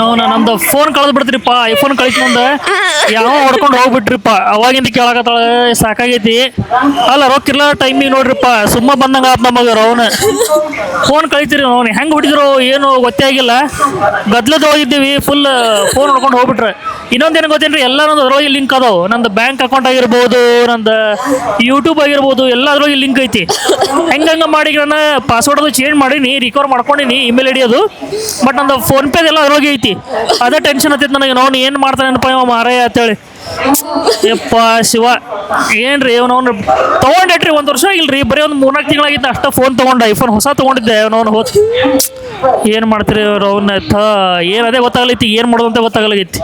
ನಾವು ನಮ್ದು ಫೋನ್ ಕಳೆದ್ ಬಿಡ್ತೀರಿಪ್ಪ ಐಫೋನ್ ಕಳಿಸ್ ಮುಂದೆ ಯಾವ ಹೊಡ್ಕೊಂಡು ಹೋಗ್ಬಿಟ್ರಿಪ್ಪ, ಅವಾಗಿಂದ ಕೇಳಾಕತ್ತಾಳ ಸಾಕಾಗೈತಿ. ಅಲ್ಲ ರೊಕ್ಕಿಲ್ಲ ಟೈಮಿಗೆ ನೋಡ್ರಿಪ್ಪ, ಸುಮ್ಮ ಬಂದಂಗ ಆತ್ ನಮಗ ರವನ. ಫೋನ್ ಕಳಿತೀರಿ ನಾವು ಹೆಂಗ್ ಹೊಡಿದ್ರು ಏನು ಗೊತ್ತೇ ಆಗಿಲ್ಲ. ಗದ್ಲದೊಳಗಿದ್ದೀವಿ ಫುಲ್ ಫೋನ್ ಹೊಡ್ಕೊಂಡು ಹೋಗ್ಬಿಟ್ರೆ. ಇನ್ನೊಂದೇನು ಗೊತ್ತೇನ್ರಿ ಎಲ್ಲ ಅದ್ರೊಳಗೆ ಲಿಂಕ್ ಅದಾವು. ನಂದು ಬ್ಯಾಂಕ್ ಅಕೌಂಟ್ ಆಗಿರ್ಬೋದು, ನಂದು ಯೂಟ್ಯೂಬ್ ಆಗಿರ್ಬೋದು ಎಲ್ಲ ಅದ್ರೊಳಗೆ ಲಿಂಕ್ ಐತಿ. ಹೆಂಗಂಗ ಮಾಡಿ ನಾನು ಪಾಸ್ವರ್ಡ್ ಅದು ಚೇಂಜ್ ಮಾಡೀನಿ ರಿಕವರ್ ಮಾಡ್ಕೊಂಡಿನಿ ಇಮೇಲ್ ಐಡಿ ಅದು ಬಟ್ ನಂದು ಫೋನ್ ಪೇದೆಲ್ಲ ಅದ್ರೊಳಗೆ ಐತಿ. ಅದೇ ಟೆನ್ಷನ್ ಹತ್ತೈತಿ ನನಗೆ. ನಾವು ಏನು ಮಾಡ್ತಾನೇನಪ್ಪ ಇವ ಮಾರಾಯ ಅಂತೇಳಿ. ಯಪ್ಪ ಶಿವ, ಏನ್ರಿ ಅವ್ನು ತೊಗೊಂಡೇಟ್ರಿ ಒಂದು ವರ್ಷ ಇಲ್ರಿ? ಬರೀ ಒಂದು ಮೂರ್ನಾಲ್ಕು ತಿಂಗಳಾಗಿತ್ತು ಅಷ್ಟ ಫೋನ್ ತೊಗೊಂಡ. ಐಫೋನ್ ಹೊಸ ತೊಗೊಂಡಿದ್ದೆ ಅವನವನು ಹೋದ್. ಏನು ಮಾಡ್ತೀರಿ ಅವ್ರು ಅವನ್ನ ಏನು ಅದೇ ಗೊತ್ತಾಗಲೈತಿ, ಏನು ಮಾಡೋದು ಅಂತ ಗೊತ್ತಾಗಲಾಗೈತಿ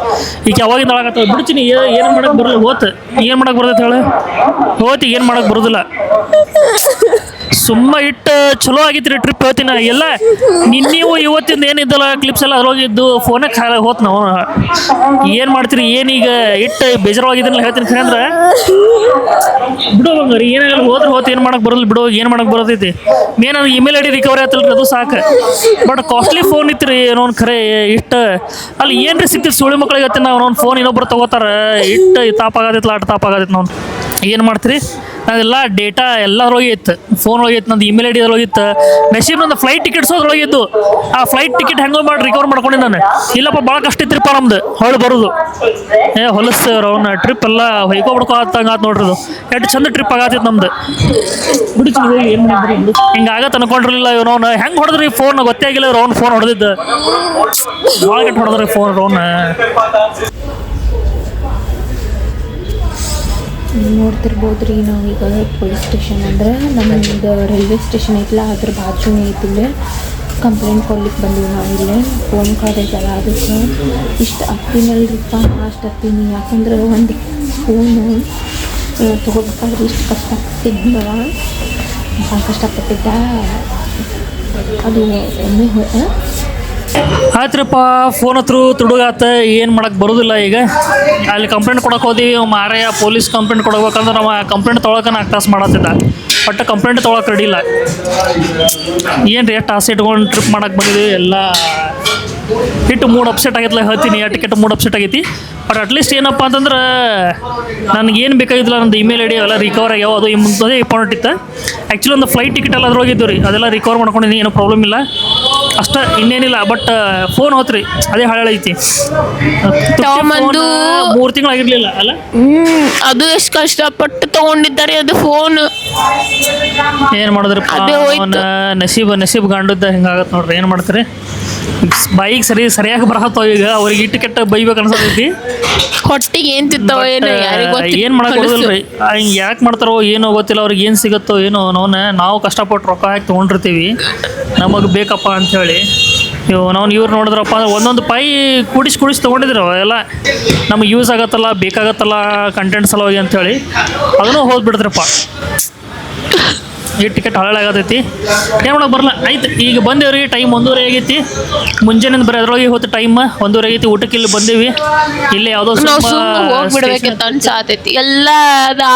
ಈಗ ಯಾವಾಗಿಂದ ಆಗತ್ತ ಬಿಡ್ತೀನಿ ಏನು ಮಾಡಕ್ಕೆ ಬರಲ್ಲ, ಹೋತ್. ಏನು ಮಾಡಕ್ಕೆ ಬರ್ತೈತೆ ಹೇಳ. ಹೋತಿ, ಏನು ಮಾಡಕ್ಕೆ ಬರೋದಿಲ್ಲ. ಸುಮ್ಮ ಇಟ್ಟು ಚಲೋ ಆಗಿತ್ರಿ ಟ್ರಿಪ್ ಹೇಳ್ತೀನಿ ಎಲ್ಲ ನಿನ್ನೆವು ಇವತ್ತಿಂದ ಏನಿದ್ದಲ್ಲ ಕ್ಲಿಪ್ಸ್ ಎಲ್ಲ ಅದ್ರೊಳಗಿದ್ದು ಫೋನೇ ಖಾಲಿ ಹೋತ್ ನಾವು. ಏನು ಮಾಡ್ತೀರಿ, ಏನೀಗ ಇಟ್ಟು ಬೇಜಾರವಾಗಿದ್ದಲ್ಲ ಹೇಳ್ತೀನಿ ಖರೆ ಅಂದ್ರೆ. ಬಿಡು ಬಂಗಾರಿ ಏನಾಗಲ್ಲ, ಹೋದ್ರೆ ಹೋತ್, ಏನು ಮಾಡಕ್ಕೆ ಬರಲ್ಲ ಬಿಡು, ಏನು ಮಾಡಕ್ಕೆ ಬರೋದೈತಿ ಮೇನ್ ಅದು ಇಮೇಲ್ ಐ ಡಿ ರಿಕವರಿ ಆಯ್ತಲ್ರಿ, ಅದು ಸಾಕು. ಬಟ್ ಕಾಸ್ಟ್ಲಿ ಫೋನ್ ಇತ್ತು ರೀ ಏನೋ ಒಂದು ಖರೆ ಇಟ್ಟು. ಅಲ್ಲಿ ಏನ್ರಿ ಸಿಕ್ತಿತ್ತು ಸುಳಿ ಮಕ್ಳಿಗೆ ನಾವು ಅವ್ನು ಫೋನ್ ಇನ್ನೊಬ್ರು ತಗೋತಾರೆ, ಇಟ್ಟು ತಾಪಾಗತ್ತಲ್ಲ ಅಟ್ ತಾಪಾಗತ್ತೈತೆ ನಾವು ಏನು ಮಾಡ್ತೀರಿ? ಅದೆಲ್ಲ ಡೇಟಾ ಎಲ್ಲರೊಳಗೆ ಇತ್ತು. ಫೋನ್ ಒಳಗೆ ಇತ್ತು ನಂದು ಇಮೇಲ್ ಐ ಡಿ ಇತ್ತು. ನಶೀಬ್ ನಂದು ಫ್ಲೈಟ್ ಟಿಕೆಟ್ಸ್ ಅದ್ರೊಳಗೆ ಇದ್ದು. ಆ ಫ್ಲೈಟ್ ಟಿಕೆಟ್ ಹೆಂಗೋ ಮಾಡಿ ರಿಕವರ್ ಮಾಡ್ಕೊಂಡೆ ನಾನು. ಇಲ್ಲಪ್ಪ ಭಾಳ ಕಷ್ಟ ಇತ್ತಿರಪ್ಪ ನಮ್ದು. ಹೊಳ್ಳಿ ಬರೋದು. ಏ ಹೊಲಸ್ತೇವ್ರ ಅವ್ನ ಟ್ರಿಪ್ ಎಲ್ಲ ಹೊಯ್ಕೊ ಬಿಡ್ಕೊ ಆತಂಗ ಆತು ನೋಡ್ರಿ ಎಷ್ಟು ಚಂದ ಟ್ರಿಪ್ ಆಗತ್ತಿತ್ತು ನಮ್ದು. ಏನು ಮಾಡಿದ್ರಿ? ಹಿಂಗೆ ಆಗತ್ತೆ ಅನ್ಕೊಂಡಿರ್ಲಿಲ್ಲ ಇವನವ್ನ ಹೆಂಗೆ ಹೊಡೆದ್ರಿ ಫೋನ್ ಗೊತ್ತೇ ಆಗಿಲ್ಲ ಅವ್ನು ಫೋನ್ ಹೊಡೆದಿದ್ದು. ಭಾಳ ಕೆಟ್ಟ ಹೊಡೆದ್ರಿ ಫೋನ್ ಅವ್ನ. ನೋಡ್ತಿರ್ಬೋದು ರೀ ನಾವೀಗ ಪೊಲೀಸ್ ಸ್ಟೇಷನ್ ಅಂದ್ರೆ ನಮ್ಮದು ರೈಲ್ವೆ ಸ್ಟೇಷನ್ ಐತಲ್ಲ, ಅದ್ರ ಬಾಜುನೇ ಐತಿಲ್ಲೇ ಕಂಪ್ಲೇಂಟ್ ಕೊಡ್ಲಿಕ್ಕೆ ಬಂದೀವಿ ನಾವಿಲ್ಲೇ ಫೋನ್ ಕಳ್ದೈತಲ್ಲ ಅದಕ್ಕೆ ಇಷ್ಟು ಹತ್ತಿನಲ್ರಿಪ್ಪ ಅಷ್ಟು ಹತ್ತೀನಿ ಯಾಕಂದ್ರೆ ಒಂದು ಫೋನು ತೊಗೊಬೇಕಾದ್ರೆ ಇಷ್ಟು ಕಷ್ಟ ಭಾಳ ಕಷ್ಟಪಟ್ಟಿದ್ದ. ಅದು ಒಮ್ಮೆ? ಆಯ್ತ್ರಪ್ಪ ಫೋನ್ ಹತ್ರ ತುಡುಗಾತ, ಏನು ಮಾಡಕ್ಕೆ ಬರೋದಿಲ್ಲ ಈಗ. ಅಲ್ಲಿ ಕಂಪ್ಲೇಂಟ್ ಕೊಡಕ್ಕೆ ಹೋದಿ ಮಾರಾಯ ಪೊಲೀಸ್ ಕಂಪ್ಲೇಂಟ್ ಕೊಡಬೇಕಂದ್ರೆ ನಾವು ಕಂಪ್ಲೇಂಟ್ ತೊಗೊಳಕ್ಕೆ ನಾಲ್ಕು ತಾಸು ಮಾಡತ್ತಿದ್ದ. ಬಟ್ ಕಂಪ್ಲೇಂಟ್ ತೊಗೊಳಕ್ಕೆ ರೆಡಿ ಇಲ್ಲ. ಏನು ರೀ ಆಸೆ ಇಟ್ಕೊಂಡು ಟ್ರಿಪ್ ಮಾಡಕ್ಕೆ ಬಂದಿದ್ದೀವಿ ಎಲ್ಲ ಇಟ್ಟು ಮೂಡ್ ಅಪ್ಸೆಟ್ ಆಗೈತಲ್ಲ ಹೇಳ್ತೀನಿ ಆ ಟಿಕೆಟ್ ಮೂಡ್ ಅಪ್ಸೆಟ್ ಆಗೈತಿ. ಬಟ್ ಅಟ್ಲೀಸ್ಟ್ ಏನಪ್ಪ ಅಂತಂದ್ರೆ, ನನಗೆ ಏನು ಬೇಕಾಗಿದ್ದಿಲ್ಲ, ನಂದು ಇಮೇಲ್ ಐ ಡಿ ಎಲ್ಲ ರಿಕವರ್ ಆಗ್ಯಾವ, ಅದು ಇಂಪಾರ್ಟೆಂಟ್ ಇತ್ತು. ಆ್ಯಕ್ಚುಲಿ ಒಂದು ಫ್ಲೈಟ್ ಟಿಕೆಟ್ ಎಲ್ಲ ಅದ್ರೊಳಗಿದ್ದು ರೀ, ಅದೆಲ್ಲ ರಿಕವರ್ ಮಾಡ್ಕೊಂಡಿದ್ದೀನಿ ಏನೂ ಪ್ರಾಬ್ಲಮ್ ಇಲ್ಲ. ಅಷ್ಟ ಇನ್ನೇನಿಲ್ಲ ಬಟ್ ಫೋನ್ ಹೋತ್ರಿ ಅದೇ ಹಳೆ ಐತಿ. ತಗೊಂಬಂದು- ಮೂರು ತಿಂಗಳಾಗಿರ್ಲಿಲ್ಲ ಅಲ್ಲ? ಹ್ಮ್ ಅದು ಎಷ್ಟು ಕಷ್ಟಪಟ್ಟು ತಗೊಂಡಿದ್ದಾರೆ ಅದು ಫೋನ್ ಏನು ಮಾಡಿದ್ರು ಅದೇ ಹೋಯ್ತು. ಅವನ ನಸೀಬ್ ನಸೀಬ್ ಗಂಡದ್ದ ಹಿಂಗಾಗತ್ ನೋಡ್ರಿ ಏನು ಮಾಡ್ತಾರೆ? ಬಾಯಿಗೆ ಸರಿ ಸರಿಯಾಗಿ ಬರಹತ್ತೋ ಈಗ? ಅವ್ರಿಗೆ ಇಟ್ಟು ಕೆಟ್ಟ ಬೈಬೇಕು ಅನ್ಸತೈತಿ. ಹೊಟ್ಟಿಗೆ ಏನ್ ತಿಂತಾವ ಏನೋ ಏನು ಮಾಡಕ್ ರೀ ಹಿಂಗೆ ಯಾಕೆ ಮಾಡ್ತಾರೋ ಏನೋ ಗೊತ್ತಿಲ್ಲ ಅವ್ರಿಗೆ ಏನು ಸಿಗುತ್ತೋ ಏನೋ ನೋನ ನಾವು ಕಷ್ಟಪಟ್ಟು ರೊಕ್ಕ ಹಾಕಿ ತೊಗೊಂಡಿರ್ತೀವಿ. ನಮಗೆ ಬೇಕಪ್ಪ ಅಂಥೇಳಿ ಇವು ನಾವು ಇವ್ರು ನೋಡಿದ್ರಪ್ಪ ಅಂದ್ರೆ ಒಂದೊಂದು ಪೈ ಕೂಡಿಸಿ ಕೂಡಿಸಿ ತೊಗೊಂಡಿದ್ರು ಎಲ್ಲ. ನಮಗೆ ಯೂಸ್ ಆಗತ್ತಲ್ಲ ಬೇಕಾಗತ್ತಲ್ಲ ಕಂಟೆಂಟ್ ಸಲುವಾಗಿ ಅಂಥೇಳಿ ಅದನ್ನು ಹೋದ್ಬಿಡ್ತ್ರಪ್ಪ ಈ ಟಿಕೆಟ್ ಹಳಾಗತೈತಿ ಏನು ಮಾಡೋಕೆ ಬರಲ್ಲ. ಆಯ್ತು ಈಗ ಬಂದೇವ್ರಿ ಟೈಮ್ ಒಂದೂವರೆ ಆಗೈತಿ. ಮುಂಜಾನೆ ಬರೀ ಅದ್ರೊಳಗೆ ಹೋಯ್ತು ಟೈಮ್ ಒಂದೂವರೆ ಆಗೈತಿ. ಊಟಕ್ಕೆ ಇಲ್ಲಿ ಬಂದೇವಿ. ಇಲ್ಲಿ ಯಾವುದೋ ಹೋಗ್ಬಿಡ್ಬೇಕಂತ ಅನ್ಸಾತೈತಿ. ಎಲ್ಲ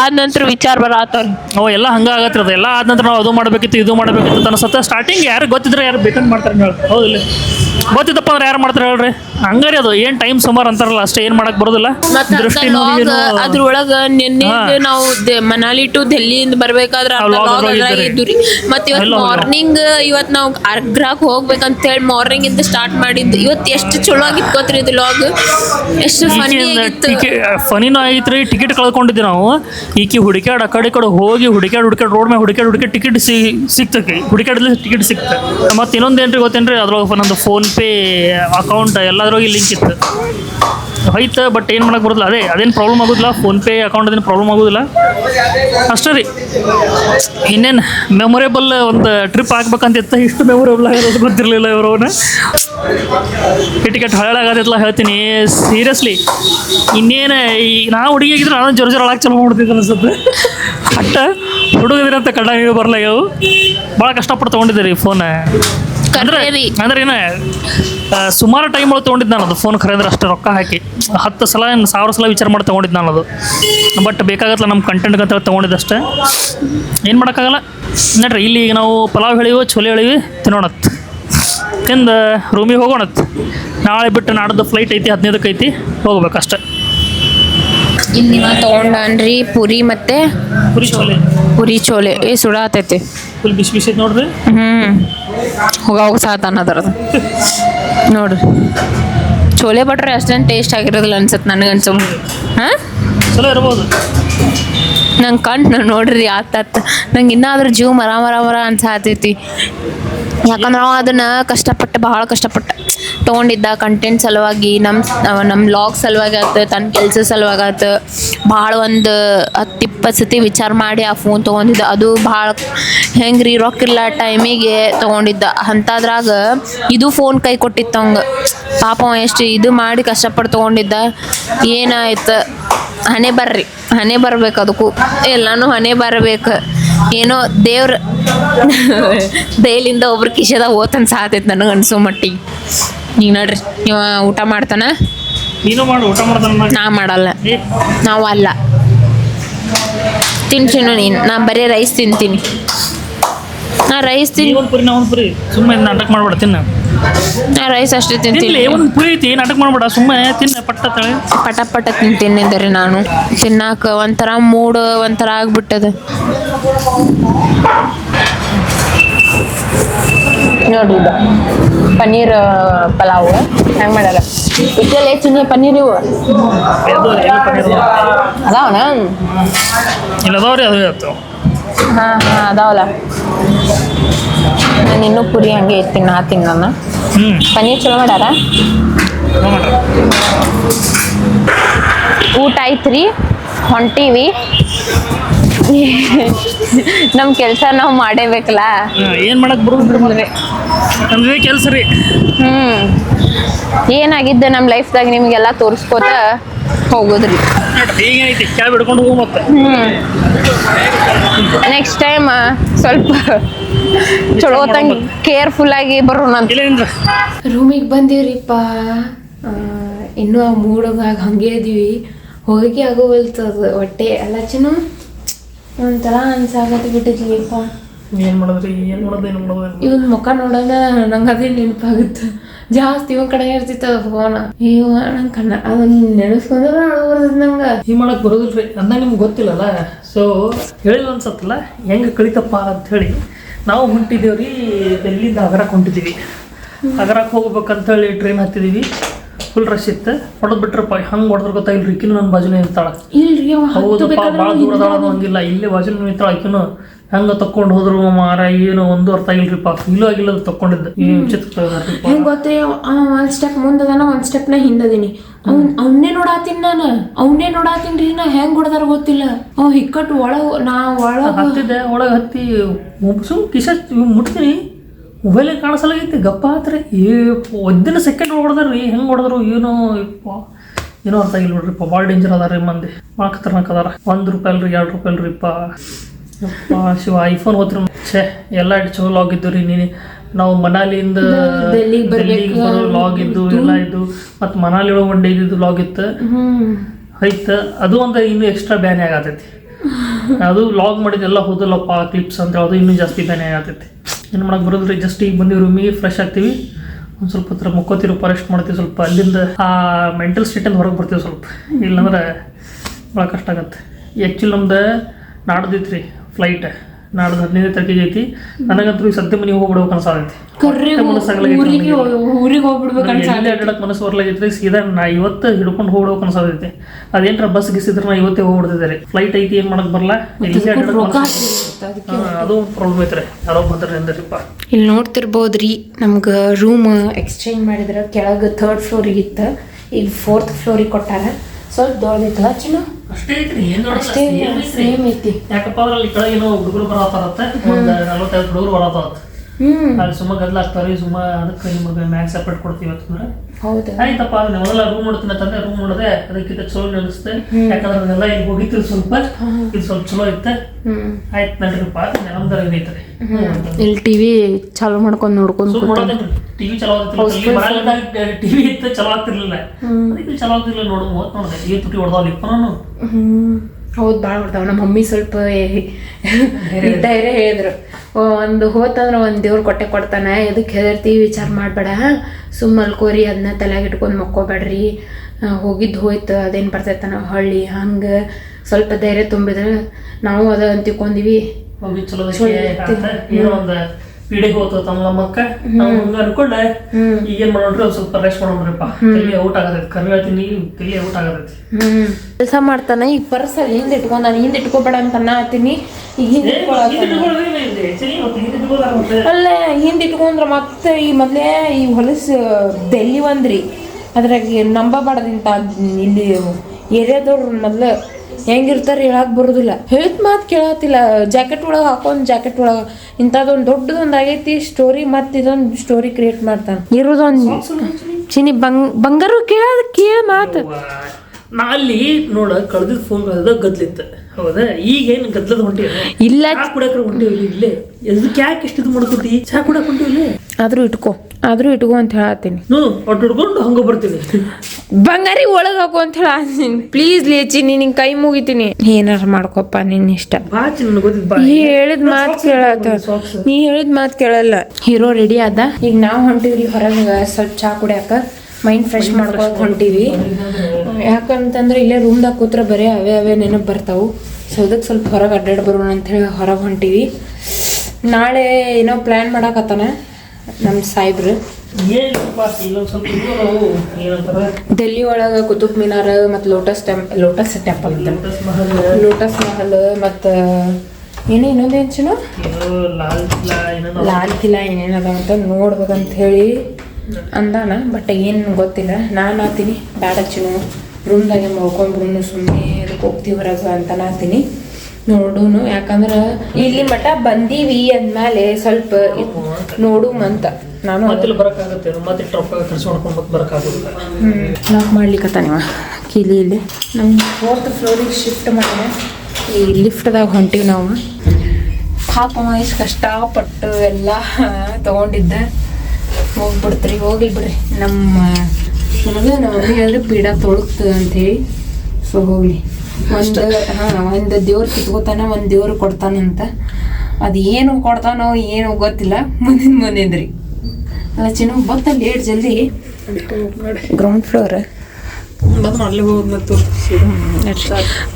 ಆದ ನಂತರ ವಿಚಾರ ಬರತ್ತವ್ರ ಅವ ಎಲ್ಲ ಹಂಗ ಆಗತ್ತಿರ ಎಲ್ಲ ಆದ ನಂತರ ನಾವು ಅದು ಮಾಡಬೇಕಿತ್ತು ಇದು ಮಾಡಬೇಕಿತ್ತು ಅನ್ಸುತ್ತೆ. ಸ್ಟಾರ್ಟಿಂಗ್ ಯಾರು ಗೊತ್ತಿದ್ರೆ ಯಾರು ಬೇಕಂತ ಮಾಡ್ತಾರೆ ಹೇಳಿ ಹೌದಿಲ್ಲ. ಗೊತ್ತಿದ್ದಪ್ಪ ಅಂದ್ರೆ ಯಾರು ಮಾಡ್ತಾರೆ ಹೇಳ್ರಿ? ಹಂಗಾರಿ ಅದು ಏನ್ ಟೈಮ್ ಸುಮಾರು ಅಂತಾರಲ್ಲ ಅಷ್ಟೇ ಏನು ಮಾಡಕ್ ಬರೋದಿಲ್ಲ. ದೃಷ್ಟಿ ಅದ್ರೊಳಗ ನಿನ್ನೆ ನಾವು ಮನಾಲಿ ಟು ಡೆಲ್ಲಿಯಿಂದ ಬರ್ಬೇಕಾದ್ರೆ. ಇದ್ದು ರೀ ಮತ್ ಇವತ್ ಮಾರ್ನಿಂಗ್ ಇವತ್ ನಾವು ಅರ್ಗ್ರಾಕ್ ಹೋಗ್ಬೇಕಂತ ಹೇಳಿ ಮಾರ್ನಿಂಗ್ ಇಂದ ಸ್ಟಾರ್ಟ್ ಮಾಡಿದ್ದು. ಇವತ್ ಎಷ್ಟು ಚಲೋ ಆಗಿತ್ತು ಗೊತ್ತ್ರಿ ಇದು ಲಾಗ್ ಎಷ್ಟು ಫನಿನೂ ಆಗಿತ್ತು. ರೀ ಟಿಕೆಟ್ ಕಳ್ಕೊಂಡಿದ್ವಿ ನಾವು. ಈಕಿ ಹುಡುಕ್ಯಾಡ್ ಆ ಕಡೆ ಹೋಗಿ ಹುಡುಕ್ಯಾಡ್ ಹುಡುಕ್ಯಾಡ್ ರೋಡ್ ಮೇಲೆ ಹುಡುಕ್ಯಾಡ್ ಹುಡುಕ್ಯಾಡ್ ಟಿಕೆಟ್ ಸಿ ಸಿಕ್ತಕ್ಕೆ ಹುಡುಕ್ಯಾಡ್ಲಿ ಟಿಕೆಟ್ ಸಿಕ್ತ. ಮತ್ತೆ ಇನ್ನೊಂದು ಏನ್ರಿ ಗೊತ್ತೇನ್ರಿ ಅದ್ರೊಳಗೆ ನಂದು ಫೋನ್ ಪೇ ಅಕೌಂಟ್ ಎಲ್ಲದ್ರೊಳಗೆ ಲಿಂಕ್ ಇತ್ತು. ಹೋಯ್ತು ಬಟ್ ಏನು ಮಾಡಕ್ಕೆ ಬರೋದಿಲ್ಲ. ಅದೇ, ಅದೇನು ಪ್ರಾಬ್ಲಮ್ ಆಗೋದಿಲ್ಲ. ಫೋನ್ಪೇ ಅಕೌಂಟ್ ಅದೇನು ಪ್ರಾಬ್ಲಮ್ ಆಗೋದಿಲ್ಲ. ಅಷ್ಟೇ ರೀ. ಇನ್ನೇನು ಮೆಮೊರೇಬಲ್ ಒಂದು ಟ್ರಿಪ್ ಆಗ್ಬೇಕಂತಿತ್ತು. ಇಷ್ಟು ಮೆಮೊರೇಬಲ್ ಆಗಿರೋದು ಗೊತ್ತಿರಲಿಲ್ಲ ಇವರವನ್ನ ಟಿಕೆಟ್ ಹಳಾಗತ್ತಲ್ಲ ಹೇಳ್ತೀನಿ. ಸೀರಿಯಸ್ಲಿ ಇನ್ನೇನು ಈ ನಾ ಹುಡುಗಿ ಆಗಿದ್ರೆ ನಾನು ಜೋರ ಜೋರ ಒಳಗೆ ಚಲೋ ಮಾಡ್ತಿದ್ದೆ ಅನ್ಸುತ್ತೆ. ಅಟ್ಟ, ಹುಡುಗದಿರಂತ ಕಣ್ಣ ಬರಲಾಗ್ಯವು. ಭಾಳ ಕಷ್ಟಪಟ್ಟು ತೊಗೊಂಡಿದ್ದೆ ರೀ ಫೋನ್ ಅಂದ್ರೆ ಏನ ಸುಮಾರು ಟೈಮ್ ಒಳಗೆ ತೊಗೊಂಡಿದ್ದು ನಾನು ಅದು ಫೋನ್ ಖರೀದ್ರೆ ಅಷ್ಟು ರೊಕ್ಕ ಹಾಕಿ. ಹತ್ತು ಸಲ ಏನು ಸಾವಿರ ಸಲ ವಿಚಾರ ಮಾಡಿ ತೊಗೊಂಡಿದ್ದು ನಾನು ಅದು. ಬಟ್ ಬೇಕಾಗತ್ತಲ್ಲ ನಮ್ಮ ಕಂಟೆಂಟ್ ಅಂತ ತೊಗೊಂಡಿದ್ದಷ್ಟೇ ಏನು ಮಾಡೋಕ್ಕಾಗಲ್ಲ. ನೋಡ್ರಿ ಇಲ್ಲಿ ಈಗ ನಾವು ಪಲಾವ್ ಹೇಳಿವಿ ಚೋಲೆ ಹೇಳಿವಿ ತಿನ್ನೋಣತ್. ತಿಂದು ರೂಮಿಗೆ ಹೋಗೋಣತ್. ನಾಳೆ ಬಿಟ್ಟು ನಾಡ್ದು ಫ್ಲೈಟ್ ಐತಿ ಹದಿನೈದಕ್ಕೆ ಐತಿ ಹೋಗ್ಬೇಕಷ್ಟೆ ಇಲ್ಲಿ ತೊಗೊಂಡ್ರಿ ತೊಗೊಂಡನ್ರಿ ಪುರಿ ಮತ್ತು ಪುರಿ ಚೋಲೆ ಪುರಿ ಚೋಲೆ. ಏ ಸುಡಾತೈತಿ ಫುಲ್ ಬಿಸಿ ಬಿಸಿ ನೋಡ್ರಿ? ಹ್ಮ್. ಹೋಗ ಹೋಗ ಸಾತ್ ಅದರದು ನೋಡ್ರಿ ಚೋಲೆ ಬಟ್ರೆ ಅಷ್ಟೇನು ಟೇಸ್ಟ್ ಆಗಿರೋದಿಲ್ಲ ಅನ್ಸತ್ತೆ ನನಗನ್ಸು ಹಾಂ? ಚಲೋ ಇರ್ಬೋದು. ನಂಗೆ ಕಣ್ಣು ನೋಡ್ರಿ ಆತ ನಂಗೆ ಇನ್ನಾದ್ರೂ ಜೀವ ಮರ ಮರ ಮರ ಅನ್ಸಾತೈತಿ ಯಾಕಂದ್ರೆ ನಾವು ಅದನ್ನು ಕಷ್ಟಪಟ್ಟು ಭಾಳ ಕಷ್ಟಪಟ್ಟು ತೊಗೊಂಡಿದ್ದ ಕಂಟೆಂಟ್ ಸಲುವಾಗಿ ನಮ್ಮ ನಮ್ಮ ಲಾಗ್ ಸಲುವಾಗಿ ಆಯ್ತು ತನ್ನ ಕೆಲಸ ಸಲುವಾಗಿ ಆಯ್ತು ಭಾಳ ಒಂದು ಹತ್ತು ಇಪ್ಪತ್ತು ಸತಿ ವಿಚಾರ ಮಾಡಿ ಆ ಫೋನ್ ತೊಗೊಂಡಿದ್ದ. ಅದು ಭಾಳ ಹೆಂಗೆ ರೀ ರೊಕ್ಕಿಲ್ಲ ಟೈಮಿಗೆ ತೊಗೊಂಡಿದ್ದ. ಅಂಥದ್ರಾಗ ಇದು ಫೋನ್ ಕೈ ಕೊಟ್ಟಿತ್ತು ಅವಂಗೆ. ಪಾಪ ಎಷ್ಟು ಇದು ಮಾಡಿ ಕಷ್ಟಪಟ್ಟು ತೊಗೊಂಡಿದ್ದ. ಏನಾಯ್ತು? ಹಣೆ ಬರ್ರಿ. ಹಣೆ ಬರ್ಬೇಕು ಅದಕ್ಕೂ. ಎಲ್ಲನೂ ಹಣೆ ಬರಬೇಕು. ಏನೋ ದೇವ್ರ ದಯಲಿಂದ ಒಬ್ರು ಕಿಶದ ಓತನ್ ಸಾತೈತೆ ನನಗೆ ಅನ್ಸೋ ಮಟ್ಟಿಗೆ. ಈಗ ನೋಡ್ರಿ ಇವ ಊಟ ಮಾಡ್ತಾನ? ನೀನು ಮಾಡು ಊಟ ಮಾಡ್ತಾನ ನಾ ಮಾಡಲ್ಲ. ನಾವು ಅಲ್ಲ. ತಿನ್ಸಿನು ನೀನು ನಾ ಬರೀ ರೈಸ್ ತಿಂತೀನಿ. ನಾ ರೈಸ್ ತಿನ್ ನೀ ಪುರಿ ನಾ ಒಂದು ಪುರಿ ಸುಮ್ಮನೆ ನಾಟಕ ಮಾಡ್ಬಿಡ್ತೀನಿ ತಿನ್ನ. ನಾ ರೈಸ್ ಅಷ್ಟೇ ತಿಂತೀನಿ. ಒಂದು ಪುರಿ ಐತಿ ನಾಟಕ ಮಾಡ್ಬೇಡ ಸುಮ್ಮನೆ ತಿನ್ನ ಪಟ್ಟ ತಳೆ ಪಟ ಪಟ ತಿಂತಿದ್ದೆ ನಾನು. ತಿನ್ನಾಕ ಒಂಥರ ಮೂಡ್ ಒಂಥರ ಆಗ್ಬಿಟ್ಟದ. ನೋಡಿ ಇದು. ಪನ್ನೀರ್ ಪಲಾವ್. ಹೆಂಗ್ ಮಾಡಲ್ಲ? ಇಟ್ಟಲ್ಲಿ ಹೆಚ್ಚಿನ ಪನ್ನೀರ್ ಇವು. ಅದಾವನ? ಇಲ್ಲ ಅದಾವ್ರಿ ಅದು ಹೇಳ್ತಾವ ಹಾಂ ಹಾಂ ಅದಾವಲ್ಲ. ನಾನು ಇನ್ನೂ ಪುರಿ ಹಂಗೆ ಇರ್ತೀನಿ ನಾ ತಿನ್ನೋಣ ಹ್ಞೂ ಪನ್ನೀರ್ ಚಲೋ ಮಾಡಾರ? ಊಟ ಐತ್ರಿ ಹೊಂಟೀವಿ. ನಮ್ಮ ಕೆಲಸ ನಾವು ಮಾಡೇಬೇಕಲ್ಲ? ಏನು ಮಾಡಕ್ ಬರೋದು ಕೆಲ್ಸ ನಮ್ದೇ ಕೆಲಸ ರೀ. ಹ್ಞೂ ಏನಾಗಿದ್ದೆ ನಮ್ಮ ಲೈಫ್ದಾಗ ನಿಮಗೆಲ್ಲ ತೋರಿಸ್ಕೋತ ಹೋಗೋದ್ರಿ. ಹೋಗು ಮತ್ತೆ. ನೆಕ್ಸ್ಟ್ ಟೈಮ್ ಸ್ವಲ್ಪ ಚಲೋ ತಂಗಿ ಕೇರ್ಫುಲ್ ಆಗಿ ಬರೋಣ ರೂಮಿಗೆ ಬಂದೀವ್ರಿಪ್ಪ. ಇನ್ನೂ ಆ ಮೂಡೋದಾಗ ಹಂಗೆ ಇದೀವಿ. ಹೋಗಿ ಆಗೋವಲ್ತದ ಹೊಟ್ಟೆ. ಅಲ್ಲ ಚಿನ್ನು ಒಂಥರ ಅನ್ಸಾಗತ್ತೆ ಬಿಟ್ಟಿದ್ಲಿಪ್ಪ ಏನು ಮಾಡೋದ್ರಿ? ಏನು ಮಾಡೋದು ಏನು ಮಾಡೋದು? ಇವನ್ ಮುಖ ನೋಡೋಣ ನಂಗೆ ಅದೇ ನೆನಪಾಗುತ್ತೆ. ಜಾಸ್ತಿ ಇವನ್ ಕಡೆ ಇರ್ತಿತ್ತು ಫೋನ್. ಅಯ್ಯೋ ನಂಗೆ ಕಣ್ಣ ಅದನ್ನ ನೆನೆಸ್ಕೊಂಡ್ರೆ ಅಳು ಬರ್ತದೆ ನಂಗೆ. ಈ ಮಾಡಕ್ ಬರೋದಿಲ್ರಿ. ಅಂದ ನಿಮ್ಗೆ ಗೊತ್ತಿಲ್ಲಲ್ಲ? ಸೊ ಹೇಳಿಲ್ಲ ಅನ್ಸತ್ತಲ್ಲ? ಹೆಂಗೆ ಕಳಿತಪ್ಪ ಅಂತ ಹೇಳಿ ನಾವು ಹೊಂಟಿದ್ದೇವ್ರಿ ಡೆಲ್ಲಿಂದ ಅಗರಕ್ಕೆ ಹೊಂಟಿದ್ದೀವಿ ಅಗರಕ್ಕೆ ಹೋಗ್ಬೇಕಂತೇಳಿ ಟ್ರೈನ್ ಹತ್ತಿದ್ದೀವಿ ಫುಲ್ ರಶ್ ಇತ್ತು. ಹೊಡೆದ್ ಬಿಟ್ರಪ್ಪ ಹಂಗೆ ಹೊಡೆದ್ರ ಗೊತ್ತಾಗಿಲ್ಲ ರೀಕಿನೂ ನನ್ನ ಬಾಜುನೇ ನಿಂತಾಳೆ. ಇಲ್ರಿ ಅವ ಹೌದಪ್ಪ ಭಾಳ ದೂರ ಅದಾಳ ಹಂಗಿಲ್ಲ. ಇಲ್ಲೇ ಬಾಜುನೇ ನಿಂತಾಳ ಆಕಿನು. ಹೆಂಗ ತಕೊಂಡು ಹೋದ್ರು ಮಾರ ಏನು ಒಂದು ಅರ್ಥ ಆಗಿಲ್ರಿಪ್ಪ. ಫೀಲು ಆಗಿಲ್ಲ ತಕೊಂಡಿದ್ದ. ಹೆಂಗ್ ಗೊತ್ತೇ ಒಂದ್ ಸ್ಟೆಪ್ ಮುಂದದಾನ ಒಂದ್ ಸ್ಟೆಪ್ನ ಹಿಂದದೀನಿ ಅವ್ನ್ ಅವನ್ನೇ ನೋಡಾತೀನಿ ನಾನು. ಅವನ್ನೇ ನೋಡಾತೀನಿ ನಾ. ಹೆಂಗ್ ಹೊಡೆದಾರ ಗೊತ್ತಿಲ್ಲ. ಅವ್ ಹಿಕ್ಕಟ್ಟು ಒಳಗ್ ನಾ ಒಳಗ ಹತ್ತಿದ್ದೆ ಒಳಗೆ ಹತ್ತಿ ಸುಮ್ ಕಿಶ ಮುಟ್ತೀನಿ. ಮೊಬೈಲೇ ಕಾಣಿಸಲಾಗೈತಿ ಗಪ್ಪ ಆತ್ರಿ. ಏ ಒದ್ದಿನ ಸೆಕೆಂಡ್ ಹೊಡೆದ್ರಿ ಹೆಂಗೆ ಹೊಡೆದ್ರು ಏನೋ ಏನೋ ಅರ್ಥ ಆಗಿಲ್ಲ ಬಿಡ್ರಿಪ್ಪ ಭಾಳ ಡೇಂಜರ್ ಅದಾರ ರೀ ಮಂದಿ. ಭಾಳ ಖತರ್ನಾಕ್ ಅದಾರ. ಒಂದು ರೂಪಾಯಿ ಅಲ್ರಿ ಎರಡು ರೂಪಾಯಿ ಅಲ್ರಿಪ್ಪ ಯಪ್ಪ ಶಿವ ಐಫೋನ್ ಹೋತ್ರಿ ಛೇ ಎಲ್ಲ ಚಲೋ ಲಾಗ್ ಇದ್ದು ರೀ ನೀನು. ನಾವು ಮನಾಲಿಯಿಂದ ಲಾಗ್ ಇದ್ದು ಎಲ್ಲ ಇದ್ದು ಮತ್ತು ಮನಾಲಿ ಒಳಗೆ ಒಂದು ಡೇ ಇದ್ದು ಲಾಗ್ ಇತ್ತು. ಐತೆ ಅದು ಒಂದು ಇನ್ನೂ ಎಕ್ಸ್ಟ್ರಾ ಬ್ಯಾನೆ ಆಗತೈತಿ. ಅದು ಲಾಗ್ ಮಾಡಿದೆಲ್ಲ ಹೋದಲ್ಲಪ್ಪ ಕ್ಲಿಪ್ಸ್ ಅಂತ ಅದು ಇನ್ನೂ ಜಾಸ್ತಿ ಬೇನೆ ಆಗತೈತಿ. ಏನು ಮಾಡಕ್ಕೆ ಬರೋದ್ರಿ ಜಸ್ಟ್ ಈಗ ಬಂದಿವಿ ರೂಮಿಗೆ ಫ್ರೆಶ್ ಆಗ್ತೀವಿ. ಒಂದು ಸ್ವಲ್ಪ ಹತ್ರ ಮುಕ್ಕೋತಿರು ರೆಸ್ಟ್ ಮಾಡ್ತೀವಿ ಸ್ವಲ್ಪ ಅಲ್ಲಿಂದ ಆ ಮೆಂಟಲ್ ಸ್ಟೇಟಿಂದ ಹೊರಗೆ ಬರ್ತೀವಿ ಸ್ವಲ್ಪ. ಇಲ್ಲಾಂದ್ರೆ ಭಾಳ ಕಷ್ಟ ಆಗತ್ತೆ. ಆ್ಯಕ್ಚುಲಿ ನಮ್ದು ನಾಡ್ದೈತ್ರಿ ಫ್ಲೈಟ್ ನಾಡ್ದು ಹದಿನೈದನೇ ತಾರೀಕಿಗೆ ಐತಿ. ನನಗಂತೂ ಈ ಸದ್ಯ ಮನೆಗೆ ಹೋಗ್ಬಿಡ್ಬೇಕು ಅನ್ಸಾದೈತಿ ಊರಿಗೆ ಊರಿಗೆ ಹೋಗ್ಬಿಡ್ಬೇಕು ಮನಸ್ಸು ಬರ್ಲಾಗೈತ್ರಿ ಸೀದಾ ನಾ ಇವತ್ತು ಹಿಡ್ಕೊಂಡು ಹೋಗ್ಬೇಕು ಅನ್ಸತೈತಿ ಅದೇನ್ರ ಬಸ್ ಗಿಸಿದ್ರೆ ನಾ ಇವತ್ತೇ ಹೋಗ್ಬಿಡ್ತಿದ್ದೆ ಫ್ಲೈಟ್ ಐತಿ ಏನ್ ಮಾಡಕ್ ಬರಲ್ಲ. ಅದು ಪ್ರಾಬ್ಲಮ್ ಐತ್ರಿ. ಯಾರೋ ಬಂದ್ರೆ ಎಂದ್ರಿಪ್ಪ. ಇಲ್ಲಿ ನೋಡ್ತಿರ್ಬೋದ್ರಿ ನಮ್ಗ ರೂಮ್ ಎಕ್ಸ್ಚೇಂಜ್ ಮಾಡಿದ್ರೆ ಕೆಳಗೆ ಥರ್ಡ್ ಫ್ಲೋರಿಗೆ ಇತ್ತು ಈಗ ಫೋರ್ತ್ ಫ್ಲೋರಿಗೆ ಕೊಟ್ಟಾರ. ಸ್ವಲ್ಪ ದೊಡ್ಡದೈತಲ್ಲ ಚಿನ್ನ? ಅಷ್ಟೇ ಐತ್ರಿ ಏನ್ ಅಷ್ಟೇ? ಸೇಮ್ ಐತಿ. ಯಾಕಪ್ಪ ಅದ್ರಲ್ಲಿ ಅಲ್ಲಿ ಕೆಳಗೆ ಏನೋ ಹುಡುಗರು ಬರತ್ತಾರತ್ತ ಒಂದ್ ನಲವತ್ತೈದು ಹುಡುಗರು ಬರತ್ತಾರತ್ತ ಹ್ಮ್. ಅಲ್ಲಿ ಸುಮ್ಮ ಗದ್ಲ ಆಗ್ತಾವ್ರಿ ಸುಮ್ಮ ಅದಕ್ಕೆ ನಿಮಗೆ ಮ್ಯಾಕ್ಸ್ ಸಪ್ರೇಟ್ ಕೊಡ್ತೀವಿ ಅಂತಂದ್ರೆ. ಆಯ್ತಪ್ಪ ಅದನ್ನ ಮೊದಲ ರೂಮ್ ನೋಡ್ತೀನಿ ತಂದೆ ರೂಮ್ ನೋಡಿದೆ ಅದಕ್ಕಿಂತ ಚಲೋ ನಡೆಸ್ತೆ ಯಾಕಂದ್ರೆ ಅದನ್ನೆಲ್ಲ ಇಲ್ಲಿ ಹೋಗಿತ್ತು ಸ್ವಲ್ಪ ಇದು ಸ್ವಲ್ಪ ಚಲೋ ಇತ್ತೆ. ಆಯ್ತು ನಡ್ರಿಪ್ಪ ನಮ್ದರ ಏನೈತ್ರಿ ಇಲ್ಲಿ ಟಿವಿ ಚಾಲೂ ಮಾಡ್ಕೊಂಡು ನೋಡ್ಕೊಂಡು ಟಿವಿ ಚಲೋ ಟಿವಿ ಇತ್ತು ಚಲೋ ಆಗ್ತಿರ್ಲಿಲ್ಲ. ಅದಕ್ಕೆ ಚಲೋ ಆಗ್ತಿರ್ಲಿಲ್ಲ ನೋಡು ಮೂವತ್ತು ನೋಡಿದೆ. ಈ ತುಟಿ ಹೊಡೆದವ್ ಇಪ್ಪ ನಾನು ಹೌದು ಭಾಳ ಹೊಡ್ತಾವ ನಮ್ಮ ಮಮ್ಮಿ ಸ್ವಲ್ಪ ಧೈರ್ಯ ಹೇಳಿದ್ರು. ಒಂದು ಹೋತಂದ್ರೆ ಒಂದು ದೇವ್ರು ಕೊಟ್ಟೆ ಕೊಡ್ತಾನೆ. ಎದಕ್ಕೆ ಹೆದರ್ತಿ ವಿಚಾರ ಮಾಡಬೇಡ. ಸುಮ್ಮ ಮಲ್ಕೋರಿ ಅದನ್ನ ತಲೆಯಾಗ ಇಟ್ಕೊಂಡು ಮಕ್ಕೋಬೇಡ್ರಿ. ಹೋಗಿದ್ದು ಹೋಯ್ತು ಅದೇನು ಬರ್ತೈತೆ ನಾವು ಹಳ್ಳಿ. ಹಂಗೆ ಸ್ವಲ್ಪ ಧೈರ್ಯ ತುಂಬಿದ್ರೆ ನಾವು ಅದ ಅಂತ ತಿಳ್ಕೊಂಡಿವಿ ಹೋಗಿ ಚಲೋ ಏನೋ ಒಂದು ಪೀಡೆಗೆ ಹೋಗ್ತದ ತಮ್ಮ ನಮ್ಮಕ್ಕ? ನಾವು ಹಂಗ ಅನ್ಕೊಂಡೆ ಈಗ ಏನ್ ಮಾಡೋಣ್ರಿ ಒಂದ್ ಸ್ವಲ್ಪ ರೆಸ್ಟ್ ಮಾಡೋಣ್ರಿಪ್ಪ ತಲೆ ಔಟ್ ಆಗತೈತಿ ಕರ್ರಿ ಹೇಳ್ತೀನಿ ತಲೆ ಔಟ್ ಆಗತೈತಿ. ಕೆಲಸ ಕೆಲಸ ಈ ಪರ್ಸ್ ಅಲ್ಲಿ ಹಿಂದೆ ಇಟ್ಕೊಂಡು ನಾನು ಹಿಂದೆ ಇಟ್ಕೋಬೇಡ ಅಂತ ಅನ್ನತೀನಿ ಈಗ ಹಿಂದೆ ಅಲ್ಲ ಹಿಂದೆ ಇಟ್ಕೊಂಡ್ರ ಮತ್ತೆ ಈ ಮೊದ್ಲೇ ಈ ಹೊಲಸು ಡೆಲ್ಲಿ ಒಂದ್ರಿ. ಅದ್ರಾಗ ನಂಬಬಾರ್ದಿಂತ ಇಲ್ಲಿ ಏರಿಯಾದವ್ರು ಮೊದ್ಲು ಹೆಂಗಿರ್ತಾರೆ ಹೇಳಕ್ ಬರೋದಿಲ್ಲ. ಹೇಳಿದ ಮಾತು ಕೇಳತ್ತಿಲ್ಲ ಜಾಕೆಟ್ ಒಳಗೆ ಹಾಕೊಂಡು ಜಾಕೆಟ್ ಒಳಗೆ ಇಂಥದ್ದೊಂದು ದೊಡ್ಡದೊಂದು ಆಗೈತಿ ಸ್ಟೋರಿ ಮತ್ತೆ ಇದೊಂದು ಸ್ಟೋರಿ ಕ್ರಿಯೇಟ್ ಮಾಡ್ತಾನೆ. ಇರೋದೊಂದು ಚಿನಿ ಬಂಗ್ ಬಂಗಾರು ಕೇಳೋದು ಕೇಳ ಮಾತು. ನಾ ಅಲ್ಲಿ ನೋಡ ಕಳ್ದಿದ್ ಫೋನ್ ಕಳೆದ ಗದ್ಲಿತ್ತ. ಹೌದಾ? ಈಗ ಏನ್ ಗದ್ಲದ ಹೊಂಟಿ ಇಲ್ಲ. ಚಾ ಕುಡಕ್ರ ಹೊಂಟಿವಿ ಇಲ್ಲೇ ಎದಕ್ಕೆ ಯಾಕೆ ಎಷ್ಟು ಇದು ಮಾಡ್ಕೊತಿ? ಚಾ ಕುಡಕ್ ಹೊಂಟಿವಿ ಇಲ್ಲೇ? ಆದ್ರೂ ಇಟ್ಕೋ ಆದ್ರೂ ಇಟ್ಕೋ ಅಂತ ಹೇಳತ್ತೀನಿ. ಹ್ಞೂ ಒಟ್ಟು ಹಿಡ್ಕೊಂಡು ಹಂಗ ಬರ್ತೀನಿ. ಬಂಗಾರಿ ಒಳಗೆ ಹಾಕೋ ಅಂತ ಹೇಳತ್ತೀನಿ. ಪ್ಲೀಸ್ ಲೇಚಿ ನಿನ್ ಕೈ ಮುಗಿತೀನಿ. ಏನಾರ ಮಾಡ್ಕೊಪ್ಪ ನಿನ್ನ ಇಷ್ಟ. ಬಾ ಚಿನ್ನ ಗೊತ್ತಿದ್ ಬಾ. ನೀ ಹೇಳಿದ ಮಾತು ಕೇಳತ್ತ. ನೀ ಹೇಳಿದ ಮಾತು ಕೇಳಲ್ಲ. ಹೀರೋ ರೆಡಿ ಆದ? ಈಗ ನಾವು ಹೊಂಟಿವ್ರಿ ಹೊರಗೆ ಸ್ವಲ್ಪ ಚಾ ಕುಡಿಯಾಕ. ಮೈಂಡ್ ಫ್ರೆಶ್ ಮಾಡ್ಕೊಳಕ್ ಹೊಂಟಿವಿ ಯಾಕಂತಂದ್ರೆ ಇಲ್ಲೇ ರೂಮ್ದಾಗ ಕೂತ್ರ ಬರೀ ಅವೇ ಅವೇ ನೆನಪು ಬರ್ತಾವು. ಸೊ ಅದಕ್ಕೆ ಸ್ವಲ್ಪ ಹೊರಗೆ ಅಡ್ಡಾಡಿ ಬರೋಣ ಅಂತ ಹೇಳಿ ಹೊರಗೆ ಹೊಂಟೀವಿ. ನಾಳೆ ಏನೋ ಪ್ಲ್ಯಾನ್ ಮಾಡಾಕತ್ತಾನ ನಮ್ಮ ಸಾಹೇಬ್ರು. ಡೆಲ್ಲಿ ಒಳಗೆ ಕುತುಬ್ ಮಿನಾರ್ ಮತ್ತು ಲೋಟಸ್ ಟೆಂಪ್ ಲೋಟಸ್ ಟೆಂಪಲ್ ಅಂತ. ಲೋಟಸ್ ಮಹಲ್. ಮತ್ತು ಏನು ಇನ್ನೊಂದು ಏನೋ ಲಾಲ್ ಕಿಲಾ ಏನೇನದ ಅಂತ ನೋಡ್ಬೇಕಂತ ಹೇಳಿ. ಅಂದಾನ ಬಟ್ ಏನು ಗೊತ್ತಿಲ್ಲ. ನಾನು ಆತೀನಿ ಬ್ಯಾಡ ಚಿನ್ನು. ರೂಮ್ದಾಗೆ ಬೃಂದು ಸುಮ್ಮನೆ ಅದಕ್ಕೆ ಹೋಗ್ತೀವಿ ಹೊರಗೆ ಅಂತ ನಾತೀನಿ ನೋಡೂನು ಯಾಕಂದ್ರೆ ಇಲ್ಲಿ ಮಠ ಬಂದೀವಿ ಅಂದಮೇಲೆ ಸ್ವಲ್ಪ ನೋಡು ಅಂತ ನಾನು ಲಾಕ್ ಮಾಡ್ಲಿಕ್ಕೆ ನೀವು ಕೀಲಿ ಇಲ್ಲಿ. ನಮ್ಮ ಫೋರ್ತ್ ಫ್ಲೋರಿಗೆ ಶಿಫ್ಟ್ ಮಾಡಿದೆ. ಈ ಲಿಫ್ಟ್ದಾಗ ಹೊಂಟೀವಿ ನಾವು. ಪಾಪ ಇಷ್ಟು ಕಷ್ಟಪಟ್ಟು ಎಲ್ಲ ತಗೊಂಡಿದ್ದ. ಹೋಗ್ಬಿಡ್ತ್ರಿ ಹೋಗ್ಲಿ ಬಿಡ್ರಿ. ನಮ್ಮ ನಮಗೆ ನಮ್ಮ ಮಮ್ಮಿ ಹೇಳಿದ್ರೆ ಪೀಡ ಅಂತ ಹೇಳಿ ಸೊ ಹೋಗ್ಲಿ. ಒಂದು ಹಾಂ ಒಂದು ದೇವ್ರು ಕಿತ್ಕೋತಾನ ಒಂದು ದೇವ್ರು ಕೊಡ್ತಾನಂತ. ಅದು ಏನು ಕೊಡ್ತಾನೋ ಏನೋ ಗೊತ್ತಿಲ್ಲ ಮುಂದಿನ ಮುಂದಿಂದ್ರಿ ಅಲ್ಲ ಚಿನ್ನ ಬತ್ತ ಲೇಟ್ ಜಲ್ದಿ. ಗ್ರೌಂಡ್ ಫ್ಲೋರ್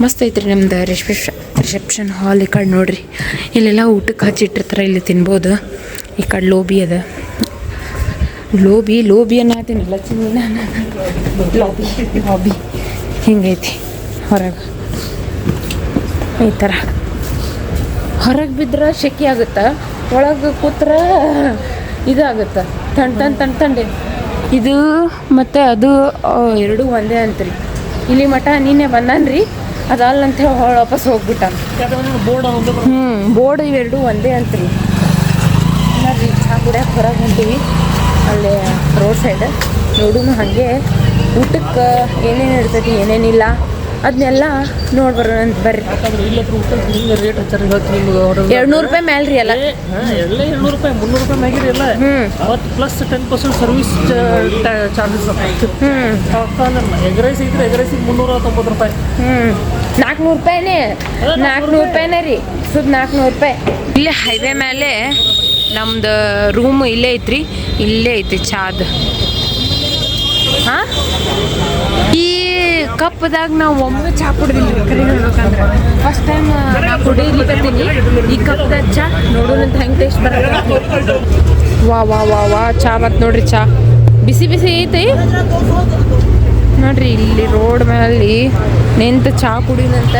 ಮಸ್ತ್ ಐತ್ರಿ ನಮ್ದು ರಿಸೆಪ್ಷನ್ ರಿಸೆಪ್ಷನ್ ಹಾಲ್ ಈ ಕಡೆ ನೋಡ್ರಿ. ಇಲ್ಲೆಲ್ಲ ಊಟಕ್ಕೆ ಹಚ್ಚಿಟ್ಟಿರ್ತಾರೆ ಇಲ್ಲಿ ತಿನ್ಬೋದು. ಈ ಕಡೆ ಲೋಬಿ ಅದ. ಲೋಬಿ ಲೋಬಿ ಅನ್ನತೀನಿ ಚಿನ್ನ ಲೋಬಿ ಲೋಬಿ ಹಿಂಗೈತಿ? ಹೊರಗೆ. ಈ ಥರ ಹೊರಗೆ ಬಿದ್ರೆ ಶೆಕೆ ಆಗುತ್ತೆ? ಒಳಗೆ ಕೂತ್ರ ಇದಾಗುತ್ತೆ? ತಣ್ಣ ತಣ್ಣ ತಣ್ಣ ತಂಡೆ ಇದು ಮತ್ತು ಅದು ಎರಡೂ ಒಂದೇ ಅಂತ್ರಿ. ಇಲ್ಲಿ ಮಠ ನೀನೇ ಬಂದಾನ್ರಿ. ಅದಲ್ಲ ಅಂತ ಹೇಳಿ ವಾಪಸ್ ಹೋಗ್ಬಿಟ್ಟ ಹ್ಞೂ ಬೋರ್ಡ್ ಇವೆರಡೂ ಒಂದೇ ಅಂತ್ರಿ. ನೋಡ್ರಿ ಚಾ ಕುಡಿಯಕ್ಕೆ ಹೊರಗೆ ಹೊಂಟೀವಿ. ಅಲ್ಲೇ ರೋಡ್ ಸೈಡ್ ನೋಡುನು ಹಾಗೆ ಊಟಕ್ಕೆ ಏನೇನು ಇರ್ತೈತಿ ಏನೇನಿಲ್ಲ. ಅದನ್ನೆಲ್ಲ ನೋಡಿ ಬರೋಣ ಅಂತ ಬರ್ರಿ. ಎರಡ್ನೂರು ಇಲ್ಲಿ ಊಟ ರೇಟ್ ಹಚ್ಚಾರ ಇವತ್ತು ನಿಮ್ಗೆ ಎರಡು ನೂರು ರೂಪಾಯಿ ಮೇಲೆ ರೀ ಎಲ್ಲ ಹಾಂ ಎಲ್ಲ ಎರಡ್ನೂರು ರೂಪಾಯಿ ಮುನ್ನೂರು ರೂಪಾಯಿ ಮ್ಯಾಗಿರಿ ಎಲ್ಲ. ಹ್ಞೂ ಅವತ್ತು plus ten percent service charges ಹ್ಞೂ ಎಗ್ ರೈಸ್ ಇದ್ರೆ ಎಗ್ ರೈಸಿಗೆ ಮುನ್ನೂರ ತೊಂಬತ್ತು ರೂಪಾಯಿ. ಹ್ಞೂ ನಾಲ್ಕುನೂರು ರೂಪಾಯಿನೇ. ನಾಲ್ಕುನೂರು ರೂಪಾಯಿನೇ ರೀ. ಸುದ್ ನಾಲ್ಕುನೂರು ರೂಪಾಯಿ. ಇಲ್ಲಿ ಹೈವೇ ಮೇಲೆ ನಮ್ದು ರೂಮ್ ಇಲ್ಲೇ ಐತ್ರಿ, ಇಲ್ಲೇ ಐತಿ ಚಾದ. ಹಾಂ? ಈ ಕಪ್ದಾಗ ನಾವು ಒಮ್ಮೆ ಚಾ ಕುಡ್ದಿಲ್ಲ ಕರೆ ಹೇಳ್ಬೇಕಂದ್ರೆ. ಫಸ್ಟ್ ಟೈಮ್ ನಾ ಕುಡಿಲಿಕ್ಕತ್ತೀನಿ ಈ ಕಪ್ದಾಗ ಚಾ ನೋಡೋಣ ಅಂತ ಹೆಂಗೆ ಟೇಸ್ಟ್ ಬರತ್ತೆ. ವಾ ವಾ ವಾ ವಾ, ಚಾ ಮತ್ತು ನೋಡ್ರಿ ಚಾ. ಬಿಸಿ ಬಿಸಿ ಐತಿ? ನೋಡ್ರಿ ಇಲ್ಲಿ ರೋಡ್ ಮೇಲೆ ನಿಂತು ಚಾ ಕುಡಿನಂತ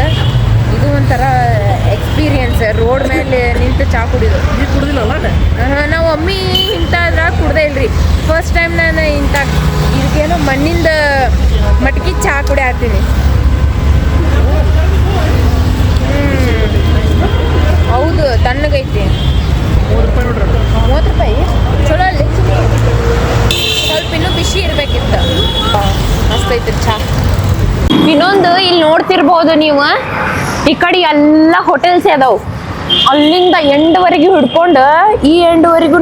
ಇದು ಒಂಥರ ಎಕ್ಸ್ಪೀರಿಯನ್ಸ್ ರೋಡ್ ಮೇಲೆ ನಿಂತು ಚಹಾ ಕುಡಿದು. ನೀವು ಅಮ್ಮಿ ಇಂಥದ್ರಾಗ ಕುಡ್ದೇ ಇಲ್ರಿ. ಫಸ್ಟ್ ಟೈಮ್ ನಾನು ಇಂಥ ಇದಕ್ಕೇನೋ ಮಣ್ಣಿಂದ ಮಟ್ಕಿ ಚಹಾ ಕುಡಿ ಹಾಕ್ತೀನಿ ಹೌದು ತಣ್ಣಗೈತಿ. ಮೂವತ್ತು ರೂಪಾಯಿ ಚಲೋ ಅಲ್ಲಿ ಸ್ವಲ್ಪ ಇನ್ನೂ ಬಿಸಿ ಇರ್ಬೇಕಿತ್ತು. ಮಸ್ತ್ ಐತಿ ಚಹಾ ಇನ್ನೊಂದು ಇಲ್ಲಿ ನೋಡ್ತಿರ್ಬೋದು ನೀವು. ಈ ಕಡೆ ಎಲ್ಲ ಹೋಟೆಲ್ಸ್ ಅದಾವು. ಅಲ್ಲಿಂದ ಎಂಡ್ವರೆಗೂ ಹಿಡ್ಕೊಂಡು ಈ ಎಂಡ್ವರೆಗೂ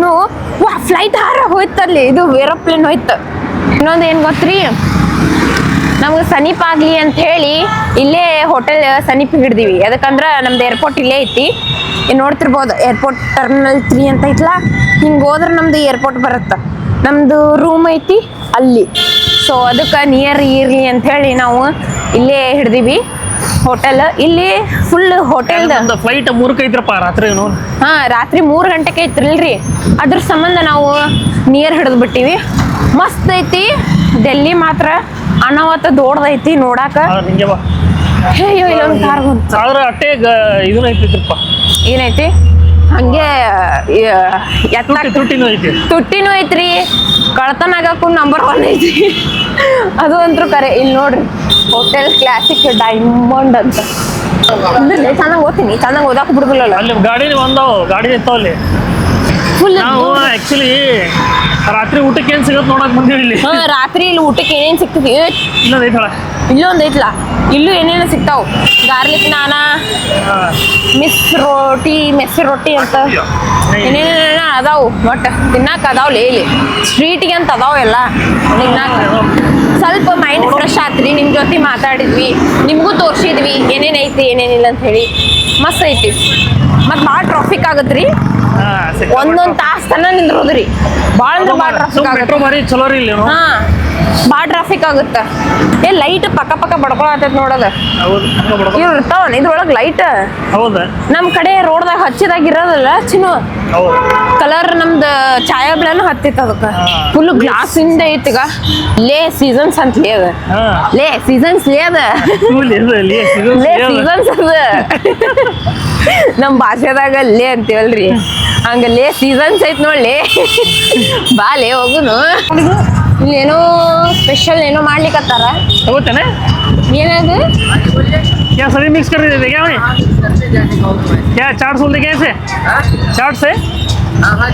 ವಾ ಫ್ಲೈಟ್ ಹಾರ ಹೋಯ್ತಲ್ಲಿ ಇದು ಏರೋಪ್ಲೇನ್ ಹೋಯ್ತು. ಇನ್ನೊಂದು ಏನು ಗೊತ್ತ್ರಿ? ನಮ್ಗೆ ಸಮೀಪ ಆಗಲಿ ಅಂತ ಹೇಳಿ ಇಲ್ಲೇ ಹೋಟೆಲ್ ಸಮೀಪ ಹಿಡ್ದೀವಿ. ಯಾಕಂದ್ರೆ ನಮ್ದು ಏರ್ಪೋರ್ಟ್ ಇಲ್ಲೇ ಐತಿ. ನೋಡ್ತಿರ್ಬೋದು ಏರ್ಪೋರ್ಟ್ ಟರ್ಮಿನಲ್ ತ್ರೀ ಅಂತ ಐತ್ಲ. ಹಿಂಗೆ ಹೋದ್ರೆ ನಮ್ದು ಏರ್ಪೋರ್ಟ್ ಬರುತ್ತೆ. ನಮ್ಮದು ರೂಮ್ ಐತಿ ಅಲ್ಲಿ. ಸೊ ಅದಕ್ಕೆ ನಿಯರ್ ಇರಲಿ ಅಂತ ಹೇಳಿ ನಾವು ಇಲ್ಲೇ ಹಿಡ್ದೀವಿ. ಹೋಟೆಲ್ ಇಲ್ಲಿ ಫುಲ್ ಹೋಟೆಲ್ ಫ್ಲೈಟ್ ಮೂರಕ್ಕೆ ಐತ್ರಪ್ಪ ರಾತ್ರಿ ಹಾ ರಾತ್ರಿ ಮೂರು ಗಂಟೆಗೆ ಐತ್ರಲ್ರಿ ಅದ್ರ ಸಂಬಂಧ ನಾವು ನಿಯರ್ ಹಿಡಿದು ಬಿಟ್ಟಿವಿ. ಮಸ್ತ್ ಐತಿ. ಡೆಲ್ಲಿ ಮಾತ್ರ ಅನಾಹುತ ದೊಡ್ಡದೈತಿ ನೋಡಾಕ. ಅಯ್ಯೋ ಇಲ್ಲೊಂದು ಕಾರ್ ಬಂತು ಆದ್ರೆ ಅಟ್ಟೆ ಇದನ್ನ ಐತಿತ್ರಪ್ಪ ಏನೈತಿ? ಹಂಗೆ ತುಟ್ಟಿನೂ ಐತಿ. ತುಟ್ಟಿನೂ ಐತ್ರಿ. ಕಳ್ತನ ಆಗಕ್ಕೂ ನಂಬರ್ ಒನ್ ಐತಿ. ಅದು ಅಂತೂ ಕರೆ. ಇಲ್ಲಿ ನೋಡ್ರಿ. ಹೋಟೆಲ್ ಕ್ಲಾಸಿಕ್ ಡೈಮಂಡ್ ಅಂತ. ಚೆನ್ನಾಗಿ ಓದ್ತೀನಿ ಚೆನ್ನಾಗಿ ಓದಾಕ ಬಿಡುದಿಲ್ಲಲ್ಲ ಅಲ್ಲಿ ಗಾಡಿ ಒಂದಾವು ಗಾಡಿ ಅಲ್ಲಿ ಫುಲ್ ನಾವು ಆಕ್ಚುಲಿ ರಾತ್ರಿ ಊಟಕ್ಕೆ ಏನ್ ಸಿಗತ್ ನೋಡಕ್ ಬಂದಿವಿ ಇಲ್ಲಿ. ರಾತ್ರಿ ಇಲ್ಲಿ ಊಟಕ್ಕೆ ಏನೇನ್ ಸಿಗ್ತದೆ? ಇನ್ನೊಂದ್ ಇಲ್ಲೊಂದ್ ಇಲ್ಲೂ ಏನೇನು ಸಿಗ್ತಾವ? ಗಾರ್ಲಿಕ್ ನಾನ, ಮಿಸ್ ರೋಟಿ, ಮೆಸ್ಸಿ ರೊಟ್ಟಿ ಅಂತ. ಏನೇನೇನ ಅದಾವು? ಒಟ್ಟು ತಿನ್ನಾಕ ಅದಾವ ಇಲ್ಲಿ. ಸ್ವೀಟಿಗೆ ಅಂತ ಅದಾವ ಎಲ್ಲ. ತಿನ್ನಾಕ ಸ್ವಲ್ಪ ಮೈಂಡ್ ಫ್ರೆಶ್ ಆತ್ರಿ. ನಿಮ್ಮ ಜೊತೆ ಮಾತಾಡಿದ್ವಿ. ನಿಮಗೂ ತೋರ್ಸಿದ್ವಿ. ಏನೇನೈತಿ, ಏನೇನಿಲ್ಲ ಅಂತ ಹೇಳಿ. ಮಸ್ತ್ ಐತಿ. ಮತ್ ಭಾಳ ಟ್ರಾಫಿಕ್ ಆಗತ್ರಿ. ಒಂದೊಂದ್ ತಾಸ್ ತನ ನಿಂದ್ರೋದ್ರಿ. ಭಾಳ ಅಂದ್ರೆ ಭಾಳ ಟ್ರಾಫಿಕ್ ಆಗತ್ತೆ ಮೆಟ್ರೋ ಬಾರಿ ಚಲೋ ರೀ ಇಲ್ಲಿ ಹಾ ಭಾಳ ಟ್ರಾಫಿಕ್ ಆಗುತ್ತ. ಏ ಲೈಟ್ ಪಕ್ಕ ಪಕ್ಕ ಬಡ್ಕೊಳತೈತ್ ನೋಡದ. ಹೌದು ಹಂಗ ಇದ್ರೊಳಗ್ ಲೈಟ್ ಹೌದಾ? ನಮ್ ಕಡೆ ರೋಡ್ದಾಗ ಹಚ್ಚಿದಾಗ ಇರೋದಲ್ಲ ಚಿನ್ನು. ಕಲರ್ ನಮ್ದು ಛಾಯಾ ಬ್ಲಾನು ಹತ್ತಿತ್ತು ಅದಕ್ಕೆ. ಫುಲ್ ಗ್ಲಾಸ್ ಇಂದ ಐತಿಗ ಲೇ ಸೀಸನ್ಸ್ ಅಂತ ಲೇ ಅದ. ಲೇ ಸೀಸನ್ಸ್ ಲೇ ಅದ. ಲೇ ಸೀಸನ್ಸ್ ಅದ. ನಮ್ ಭಾಷೆದಾಗ ಲೇ ಅಂತೀವಲ್ರಿ. ಹಂಗ ಲೇ ಸೀಸನ್ಸ್ ಐತ್ ನೋಡ್ಲಿ ಬಾ ಲೇ ಹೋಗುನು. ಇಲ್ಲೇನೋ ಸ್ಪೆಷಲ್ ಏನೋ ಮಾಡ್ಲಿಕ್ಕತ್ತಾರ ಏನದು? ಸರಿ ಮಿಕ್ಸ್ क्या, चार सौ देखे ऐसे चाट से? बनता है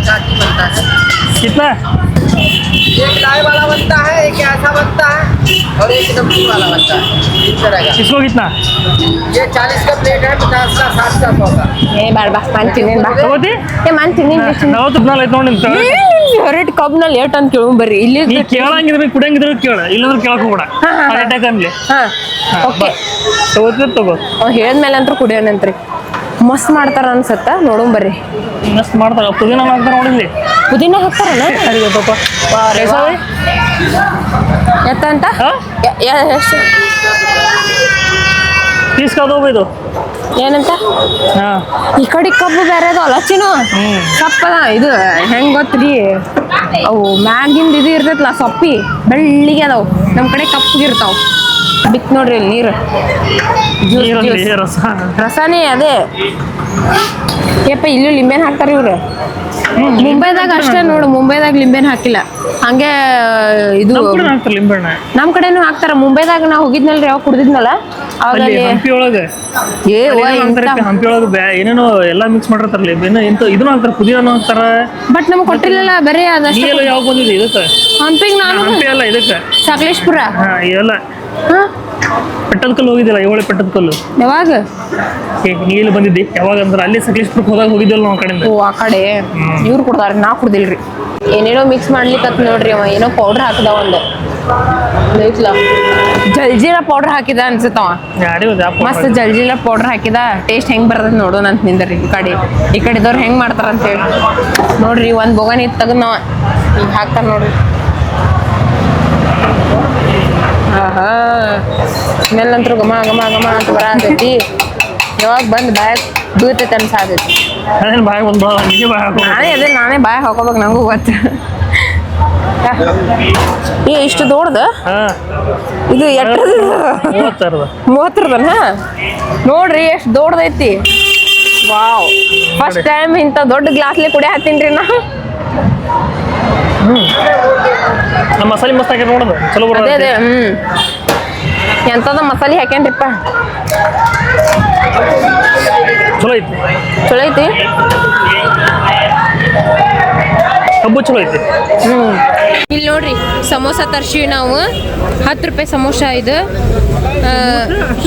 कितना? एक लाए वाला बनता है, एक ऐसा बनता है। और एक नमकीन वाला बनता है इस तरह का इसको कितना ये चालीस का प्लेट है पचास का साठ का सौ का ಏ ಬೇಡ ಬಾ ಮನ್ ತಿನ್ನೇನ್ ಬಾ ತಗೋತಿ ಏ ಮನ್ ತಿನ್ನೇನ್ ನಾವು ತುಪ್ನಲ್ಲಿ ಐತೆ ನೋಡಿ ನಿಂತ ಫೇವ್ರೇಟ್ ಕಬ್ನಲ್ಲಿ ಏಟ್ ಅಂತ ಕೇಳು ಬರ್ರಿ ಇಲ್ಲಿ ನೀ ಕೇಳಂಗಿದ್ರೆ ಕುಡಿಯಂಗಿದ್ರೆ ಕೇಳ ಇಲ್ಲಂದ್ರೆ ಕೇಳಕ್ ಹೋಗ್ಬೇಡ ಹಾ, ಹಾ, ಹಾ. ಅದೇ ಟೈಮ್ಲಿ ಹಾ ಓಕೆ ತಗೋತಿದ್ರೆ ತಗೋ ಅವ್ನು ಹೇಳಿದ್ಮೇಲೆ ಅಂತೂ ಕುಡಿಯೋಣಂತ್ರಿ ಮಸ್ತ್ ಮಾಡ್ತಾರ ಅನ್ಸತ್ತ ನೋಡೋಣ ಬರ್ರಿ ಮಸ್ತ್ ಮಾಡ್ತಾರ ಪುದೀನ ಮಾಡ್ತಾರ ನೋಡಿದ್ಲಿ ಪುದೀನ ಹಾಕ್ತಾರನ ಸರಿ ಗೊತ್ತಪ್ಪ ಎತ್ತ ಅಂತ ಎಷ್ಟು? ಪೀಸ್ ಇದು ಏನಂತ ಈ ಕಡೆ ಕಬ್ಬು ಬೇರೆ ಅದಾವಲ್ಲ ಚಿನ್ನು? ಹ್ಮ್. ಸಪ್ಪದ ಇದು ಹೆಂಗ್ ಗೊತ್ತ್ರಿ? ಅವು ಮ್ಯಾಗಿಂದ ಇದು ಇರ್ತೈತಲ್ಲ ಸೊಪ್ಪಿ ಬೆಳ್ಳಿಗೆ ಅದಾವು. ನಮ್ಮ ಕಡೆ ಕಪ್ಪಗಿರ್ತಾವ ಬಿತ್ ನೋಡ್ರಿ ಇಲ್ಲಿ ನೀರು. ರಸನೇ ಅದೇ. ಯಪ್ಪ ಇಲ್ಲೂ ಲಿಂಬೆನ್ ಹಾಕ್ತಾರ ಇವ್ರು. ಮುಂಬೈದಾಗ ಅಷ್ಟೇ ನೋಡು ಮುಂಬೈದಾಗ ಲಿಂಬೆನ ಹಾಕಿಲ್ಲ. ಹಂಗೆ ಇದು ಲಿಂಬೆಹಣ್ಣ. ನಮ್ ಕಡೆನೂ ಹಾಕ್ತಾರ. ಮುಂಬೈದಾಗ ನಾ ಹೋಗಿದ್ನಲ್ರಿ ಯಾವಾಗ ಕುಡ್ದಿದ್ನಲ್ಲ? ಅವಾಗ ಅಲ್ಲಿ ಹಂಪಿ ಒಳಗೆ. ಏ ವಾ ಇಂಥ- ಹಂಪಿ ಒಳಗೆ ಬ್ಯಾ ಏನೇನೋ ಎಲ್ಲಾ ಮಿಕ್ಸ್ ಮಾಡಿರ್ತಾರ ಇನ್ನು ಇಂತ ಇದನ್ನು ಹಾಕ್ತಾರೆ ಪುದೀನ ಹಾಕ್ತಾರ. ಬಟ್ ನಮ್ಗೆ ಕೊಟ್ಟಿಲ್ಲಲ್ಲ ಬರೀ ಅದಷ್ಟೇ ಎಲ್ಲ ಯಾವಾಗ ಬಂದಿದೆ ಇದಕ್ಕೆ? ಹಂಪಿಗೆ ನಾನು ಹಂಪಿ ಅಲ್ಲ ಇದಕ್ಕೆ. ಸಕಲೇಶ್ಪುರ? ಹಾ ಇವೆಲ್ಲ. ಹಾ? ಪೆಟ್ಟದ ಕಲ್ಲು ಹೋಗಿದ್ದಿಲ್ಲ ಏಳು ಪೆಟ್ಟದ ಕಲ್ಲು? ಯಾವಾಗ? ಏ ನೀ ಇಲ್ಲಿ ಬಂದಿದ್ದಿ? ಯಾವಾಗ ಅಂದ್ರೆ ಅಲ್ಲಿ ಸಕಲೇಶ್ಪುರಕ್ಕೆ ಹೋದಾಗ ಹೋಗಿದ್ದಿಲ್ಲ ನಾವು ಕಡೆ ಕಡೆಯಿಂದ? ಓ ಆ ಕಡೆ? ಇವ್ರು ಕೊಡ್ತಾರ ನಾ ಕುಡ್ದಿಲ್ರಿ. ಏನೇನೋ ಮಿಕ್ಸ್ ಮಾಡ್ಲಿಕ್ಕತ್ ನೋಡ್ರಿ ಅವ ಏನೋ ಪೌಡರ್ ಹಾಕಿದ ಒಂದು. ಜಲ್ಜೀರ ಪೌಡರ್ ಹಾಕಿದ ಅನ್ಸತ್ತವ. ಮಸ್ತ್ ಜಲ್ಜೀರ ಪೌಡರ್ ಹಾಕಿದ ಟೇಸ್ಟ್ ಹೆಂಗ್ ಬರ್ತದ ನೋಡೋಣ ಅಂತ ನಿಂದ್ರಿ ಈ ಕಡೆ. ಈ ಕಡೆದವ್ರು ಹೆಂಗ್ ಮಾಡ್ತಾರ ಅಂತ ಹೇಳಿ ನೋಡ್ರಿ ಒಂದ್ ಬೊಗನ್ ಇತ್ತು ತೆಗದ್ ನಾವ್ ಈಗ ಹಾಕ್ತಾರ ನೋಡ್ರಿ. ಆಹಾ. ಸ್ಮೆಲ್ ಅಂತೂ ಘಮ ಘಮ ಘಮ ಅಂತ ಬರಾತೈತಿ ಯಾವಾಗ ಬಂದು ಬ್ಯಾಗ್ ಬೀಳ್ತೈತೆ ಅನ್ಸಾತೈತಿ ಅದೇನು ಬಾಯ್ ಬಂದ್ಬಿಡಲ್ಲ ನಿಜ ಬಾಯ್ ನಾನೇ ಅದೇ ನಾನೇ ಬಾಯ್ ಹಾಕೋಬೇಕು ನಂಗೂ ಗೊತ್ತು. ಏ ಇಷ್ಟು ದೊಡ್ಡದು? ಇದು ಎಟ್ಟದ ಮೂವತ್ತಾರದ ಮೂವತ್ತರದನ ನೋಡ್ರಿ ಎಷ್ಟು ದೊಡ್ಡದೈತಿ. ವಾವ್. ಫಸ್ಟ್ ಟೈಮ್ ಇಂಥ ದೊಡ್ಡ ಗ್ಲಾಸ್ಲಿ ಕುಡಿಯ ರೀ ನಾ. ನಮ್ಮ ಮಸಾಲೆ ಮಸ್ತ್ ಹಾಕಿ ನೋಡೋದು. ಚಲೋ ಅದೇ ಬರೋದು ಅದೇ ಹ್ಮ್. ಎಂತದ ಮಸಾಲೆ ಹಾಕ್ಯಾನ್ರಿಪ್ಪ ಚಲೋ ಐತಿ. ಚಲೋ ಐತಿ? ಕಬ್ಬು ಚಲೋ ಐತಿ. ಹ್ಮ್. ಇಲ್ಲಿ ನೋಡ್ರಿ ಸಮೋಸ ತರ್ಸಿವಿ ನಾವು. ಹತ್ತು ರೂಪಾಯಿ ಸಮೋಸ ಇದು.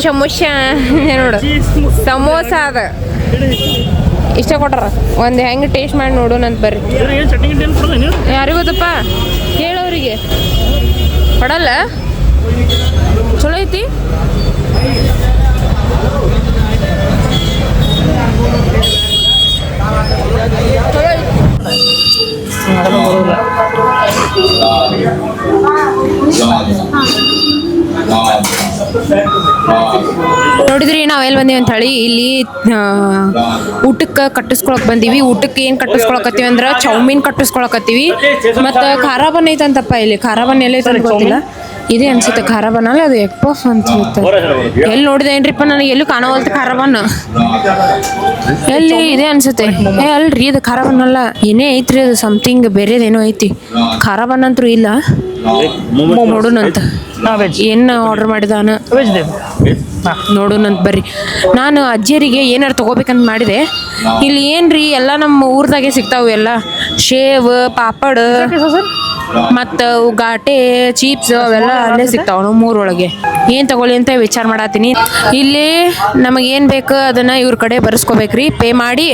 ಸಮೋಸ ನೋಡು. ಸಮೋಸ ಅದ. ಇಷ್ಟ ಕೊಟ್ಟಾರ ಒಂದು ಹೆಂಗೆ ಟೇಸ್ಟ್ ಮಾಡಿ ನೋಡೋಣ ಅಂತ ಬರ್ರಿ. ಯಾರಿಗೂ ಗೊತ್ತಪ್ಪ ಹೇಳೋರಿಗೆ ಕೊಡಲ್ಲ ಚಲೋ ಐತಿ? ನೋಡಿದ್ರಿ ನಾವು ಎಲ್ಲಿ ಬಂದೀವಿ ಅಂತ ಹೇಳಿ ಇಲ್ಲಿ ಊಟಕ್ಕೆ ಕಟ್ಟಿಸ್ಕೊಳಕ್ ಬಂದೀವಿ. ಊಟಕ್ಕೆ ಏನು ಕಟ್ಟಿಸ್ಕೊಳಕತ್ತೀವಿ ಅಂದ್ರೆ ಚೌಮೀನ್ ಕಟ್ಟಿಸ್ಕೊಳಕತ್ತೀವಿ. ಮತ್ತು ಖಾರಾಬನ್ ಐತಂತಪ್ಪ ಇಲ್ಲಿ ಖಾರ ಎಲ್ಲ ಗೊತ್ತಿಲ್ಲ. ಇದೇ ಅನ್ಸುತ್ತೆ ಖಾರ ಬನ್ ಅಲ್ಲ ಅದು ಎಗ್ ಅಂತ ಎಲ್ಲಿ ನೋಡಿದೆ ಏನ್ರಿಪ್ಪ ನನಗೆ ಎಲ್ಲೂ ಕಾಣವಲ್ತು ಖಾರ ಬನ್ ಎಲ್ಲಿ ಇದೇ ಅನ್ಸುತ್ತೆ. ಏ ಅಲ್ರಿ ಇದು ಖಾರಾಬನ್ ಅಲ್ಲ ಏನೇ ಐತ್ರಿ ಅದು ಸಮಥಿಂಗ್ ಬೇರೆದೇನೋ ಐತಿ. ಖಾರಾಬನ್ ಅಂತೂ ಇಲ್ಲ. ನೋಡೋಣಂತ ಏನು ಆರ್ಡರ್ ಮಾಡಿದಾನ ನೋಡೋಣಂತ ಬರ್ರಿ. ನಾನು ಅಜ್ಜಿಯರಿಗೆ ಏನಾರು ತಗೋಬೇಕಂತ ಮಾಡಿದೆ. ಇಲ್ಲಿ ಏನ್ರಿ ಎಲ್ಲ ನಮ್ಮ ಊರ್ದಾಗೆ ಸಿಗ್ತಾವು ಎಲ್ಲ. ಶೇವ್ ಪಾಪಡ್ ಮತ್ತು ಘಾಟೆ ಚೀಪ್ಸ್ ಅವೆಲ್ಲ ಅಲ್ಲೇ ಸಿಗ್ತಾವ ನಮ್ಮ ಊರೊಳಗೆ ಏನು ತಗೊಳ್ಳಿ ಅಂತ ವಿಚಾರ ಮಾಡತ್ತೀನಿ ಇಲ್ಲಿ ನಮಗೇನು ಏನು ಬೇಕು ಅದನ್ನು ಇವ್ರ ಕಡೆ ಬರ್ಸ್ಕೊಬೇಕ್ರಿ. ಪೇ ಮಾಡಿ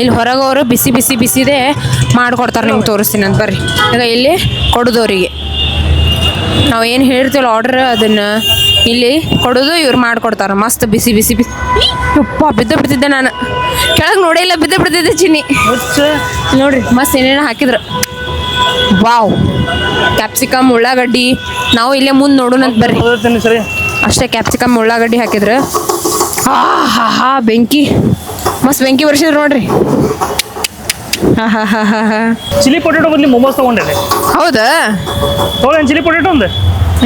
ಇಲ್ಲಿ ಹೊರಗೆ ಅವರು ಬಿಸಿ ಬಿಸಿ ಬಿಸಿದೇ ಮಾಡ್ಕೊಡ್ತಾರೆ ನಿಮ್ಗೆ ತೋರಿಸ್ತೀನಿ ಅಂತ ಬರ್ರಿ. ಈಗ ಇಲ್ಲಿ ಕೊಡೋದವರಿಗೆ. ನಾವು ಏನು ಹೇಳ್ತೀವಲ್ಲ ಆರ್ಡ್ರ್ ಅದನ್ನು ಇಲ್ಲಿ ಕೊಡೋದು, ಇವ್ರು ಮಾಡ್ಕೊಡ್ತಾರೆ. ಮಸ್ತ್ ಬಿಸಿ ಬಿಸಿ ಬಿಸಿ. ಉಪ್ಪ ಬಿದ್ದು ಬಿಡ್ತಿದ್ದೆ ನಾನು. ಕೆಳಗೆ ನೋಡೇ ಇಲ್ಲ, ಬಿದ್ದು ಬಿಡ್ತಿದ್ದೆ ಚಿನ್ನಿ. ನೋಡ್ರಿ, ಮಸ್ತ್ ಏನೇನು ಹಾಕಿದ್ರು. ವಾವ್. ಕ್ಯಾಪ್ಸಿಕಮ್ ಉಳ್ಳಾಗಡ್ಡಿ. ನಾವು ಇಲ್ಲೇ ಮುಂದೆ ನೋಡೋಣಂತ ಬರ್ರಿ. ಸರಿ ಅಷ್ಟೇ ಕ್ಯಾಪ್ಸಿಕಮ್ ಉಳ್ಳಾಗಡ್ಡಿ ಹಾಕಿದ್ರು. ಹಾ ಹಾ ಹಾ ಬೆಂಕಿ. ಮಸ್ತ್ ಬೆಂಕಿ ಬರ್ಸಿದ್ರು ನೋಡ್ರಿ. ಚಿಲ್ಲಿ ಪೊಟೇಟೋ ಬದಲಿ ಮೊಮೋಸ್ ತಗೊಂಡೆ ಹೌದಾ? ತೊಗೊಳೇನು ಚಿಲ್ಲಿ ಪೊಟೇಟೋ ಒಂದು.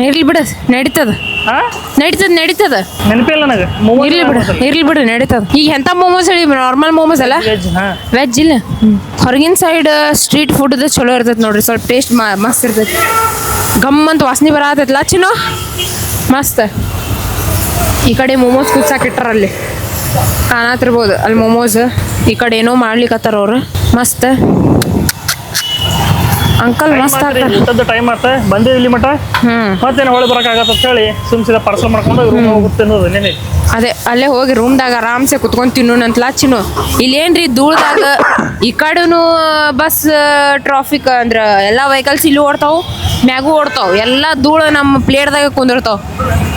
ಇರ್ಲಿ ಬಿಡ ನಡೀತದ. ಹಾಂ ನಡೀತದ ನಡೀತದ. ನೆನಪಿಲ್ಲ ನನಗೆ. ಮೊಮೋಸ್ ಇರ್ಲಿ ಬಿಡು ಇರ್ಲಿ ಬಿಡು ನಡೀತದ. ಈಗ ಎಂತ ಮೋಮೋಸ್ ಹೇಳಿ ನಾರ್ಮಲ್ ಮೋಮೋಸ್ ಅಲ್ಲ? ವೆಜ್ ಹಾಂ. ವೆಜ್ ಇಲ್ಲ. ಹೊರಗಿನ ಸೈಡ್ ಸ್ಟ್ರೀಟ್ ಫುಡ್ ಚಲೋ ಇರ್ತೈತೆ ನೋಡ್ರಿ ಸ್ವಲ್ಪ ಟೇಸ್ಟ್ ಮಸ್ತ್ ಇರ್ತೈತಿ. ಗಮ್ ಅಂತ ವಾಸನೆ ಬರತೈತಲ್ಲ ಚಿನ್ನೋ? ಮಸ್ತ್. ಈ ಕಡೆ ಮೋಮೋಸ್ ಕೂಗ್ಸಾಕಿಟ್ಟಾರ ಅಲ್ಲಿ. ಕಾಣತಿರ್ಬೋದು ಅಲ್ಲಿ ಮೋಮೋಸ್ ಈ ಕಡೆ ಏನೋ ಮಾಡ್ಲಿಕ್ಕತ್ತಾರ ಅವ್ರು. ಮಸ್ತ್. ಅಂಕಲ್ ಮಸ್ತ್ ಇಂಥದ್ದು ಊಟದ ಟೈಮ್ ಆತ ಬಂದೆ ಇಲ್ಲಿ ಮಟ ಹ್ಮ್. ಮತ್ತೇನು ಹೊಳೆ ಬರೋಕ್ಕಾಗತ್ತ ಅಂತ ಹೇಳಿ ಸುಮ್ ಸೀದಾ ಪರ್ಸಲ್ ಮಾಡ್ಕೊಂಡು ರೂಮ್ ಹೋಗುತ್ತೆ ಅನ್ನೋದು ನೆನೆ ಅದೇ ಅಲ್ಲೇ ಹೋಗಿ ರೂಮ್ದಾಗ ಆರಾಮ್ಸೆ ಕುತ್ಕೊಂಡು ತಿನ್ನೋಣಂತ ಚಿನ್ನು ಇಲ್ಲೇನ್ರಿ ಧೂಳ್ದಾಗ ಈ ಕಡೆನು ಬಸ್ ಟ್ರಾಫಿಕ್ ಅಂದ್ರೆ ಎಲ್ಲ ವೆಹಿಕಲ್ಸ್ ಇಲ್ಲಿ ಓಡ್ತಾವು ಮ್ಯಾಗೂ ಓಡ್ತಾವ್. ಎಲ್ಲ ಧೂಳು ನಮ್ಮ ಪ್ಲೇಟ್ದಾಗ ಕುಂದಿರ್ತಾವ.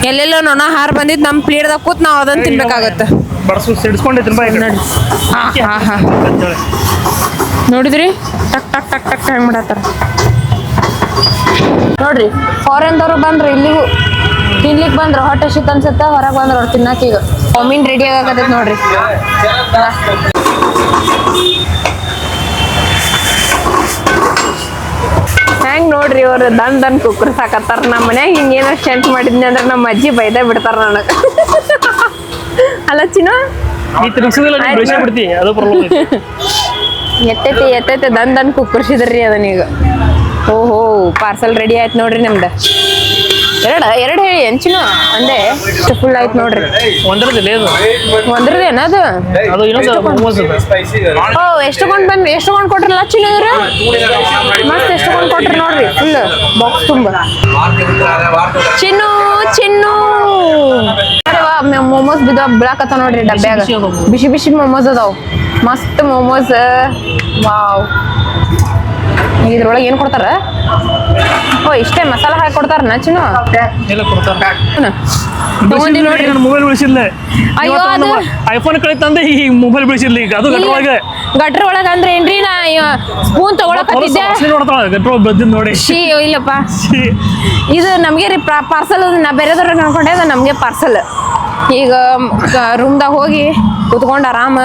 ಎಲ್ಲೆಲ್ಲ ನೊಣ ಹಾರ್ ಬಂದಿದ್ದು ನಮ್ಮ ಪ್ಲೇಟ್ದಾಗ ಕೂತ್ ನಾವು ಅದನ್ನ ತಿನ್ಬೇಕಾಗತ್ತೆ. ಬಡ್ಸು ಸಿಡಿಸ್ಕೊಂಡೈತಿ ಹಾಂ ಹಾಂ ಹಾ. ನೋಡಿದ್ರಿ? ಟಕ್ ಟಕ್ ಟಕ್ ಟಕ್ ಹೆಂಗ್ ಮಾಡತ್ತಾರ? ನೋಡ್ರಿ ಫಾರಿನ್ದವ್ರು ಬಂದ್ರು ಇಲ್ಲಿಗೂ ತಿನ್ಲಿಕ್ ಬಂದ್ರು ಹೊಟ್ಟೆ ಶಿತ್ ಅನ್ಸುತ್ತೆ ಹೊರಗೆ ಬಂದ್ರು ಅವ್ರು ತಿನ್ನಕ್ ಈಗ. ಒಮ್ಮಿನ್ ರೆಡಿ ಆಗಕತ್ತೈತಿ ನೋಡ್ರಿ. ಹೆಂಗ್ ನೋಡ್ರಿ ಅವ್ರು ದನ್ ದನ್ ಕುಕ್ಕರ್ ಸಾಕತ್ತಾರ ನಮ್ಮ ಮನ್ಯಾಗ ಹಿಂಗೇನೋ ಸ್ಟೆಂಟ್ ಮಾಡಿದ್ನಿ ಅಂದ್ರೆ ನಮ್ಮ ಅಜ್ಜಿ ಬೈದ ಬಿಡ್ತಾರ ನನಗೆ. ಅಲ್ಲ ಚಿನ್ನ? ಬಿಡ್ತಿ ಅದು ಪ್ರಾಬ್ಲಮ್ ಎತ್ತೈತಿ ಎತ್ತೈತಿ ದನ್ ದನ್ ಕುಕ್ಕರ್ಸಿದ್ರಿ ಓ ಓಹೋ ಪಾರ್ಸಲ್ ರೆಡಿ ಆಯ್ತು ನೋಡ್ರಿ ನಮ್ದು. ಎರಡ ಎರಡು ಹೇಳಿ ಹೆಂಚಿನ ಒಂದೇ. ಇಷ್ಟು ಫುಲ್ ಆಯ್ತು ನೋಡ್ರಿ. ಒಂದರದಿಲ್ಲ ಅದು? ಅದು ಇನ್ನೊಂದು ಮೊಮೋಸ್ ಅದು ಓ ಎಷ್ಟು ಕೊಂಡ್ ಬಂದ್ ಎಷ್ಟು ಕೊಂಡ್ ಕೊಟ್ರಲ್ಲ ಚಿನ್ನ ಇವ್ರು? ಮಸ್ತ್ ಎಷ್ಟು ಕೊಂಡ್ ಕೊಟ್ರಿ ನೋಡ್ರಿ ಫುಲ್ ಬಾಕ್ಸ್ ತುಂಬ. ಚಿನ್ನು ಚಿನ್ನು. ಮೊಮೋಸ್ ಬಿದ್ದ ಬೀಳಾಕತ್ತ ನೋಡ್ರಿ ಡಬ್ಬ್ಯಾಗ ಬಿಸಿ. ಬಿಸಿ ಮೊಮೋಸ್ ಅದಾವ್. ಮಸ್ತ್ ಮೊಮೋಸ್ ವಾವ್. ಇದ್ರೊಳಗೆ ಏನು ಕೊಡ್ತಾರ? ಓ ಇಷ್ಟೇ ಮಸಾಲ ಹಾಕಿ ಕೊಡ್ತಾರ ನಚ್ಚಿನ ನೋಡ್ರಿ. ಮೊಬೈಲ್ ಬಿಳಿಸಿರ್ಲಿ ಐಫೋನ್ ಕಳಿತಂದ್ರೆ ಈ ಮೊಬೈಲ್ ಬಿಳಿಸಿರ್ಲಿ ಈಗ. ಅದು ಗಟ್ರ ಒಳಗೆ ಅಂದ್ರೆ ಏನ್ರಿ ನಾ ಸ್ಪೂನ್ ತಗೊಳಕತ್ತಿದ್ದೆ ಶೀ ಇಲ್ಲಪ್ಪ. ಇದು ನಮಗೆ ರೀ ಪಾರ್ಸಲ್ ನಾ ಬೇರೆದವ್ರಿಗೆ ಅನ್ಕೊಂಡೆ ಅದು ನಮಗೆ ಪಾರ್ಸಲ್ ಈಗ ರೂಮ್ದಾಗ ಹೋಗಿ ಕುತ್ಕೊಂಡು ಆರಾಮ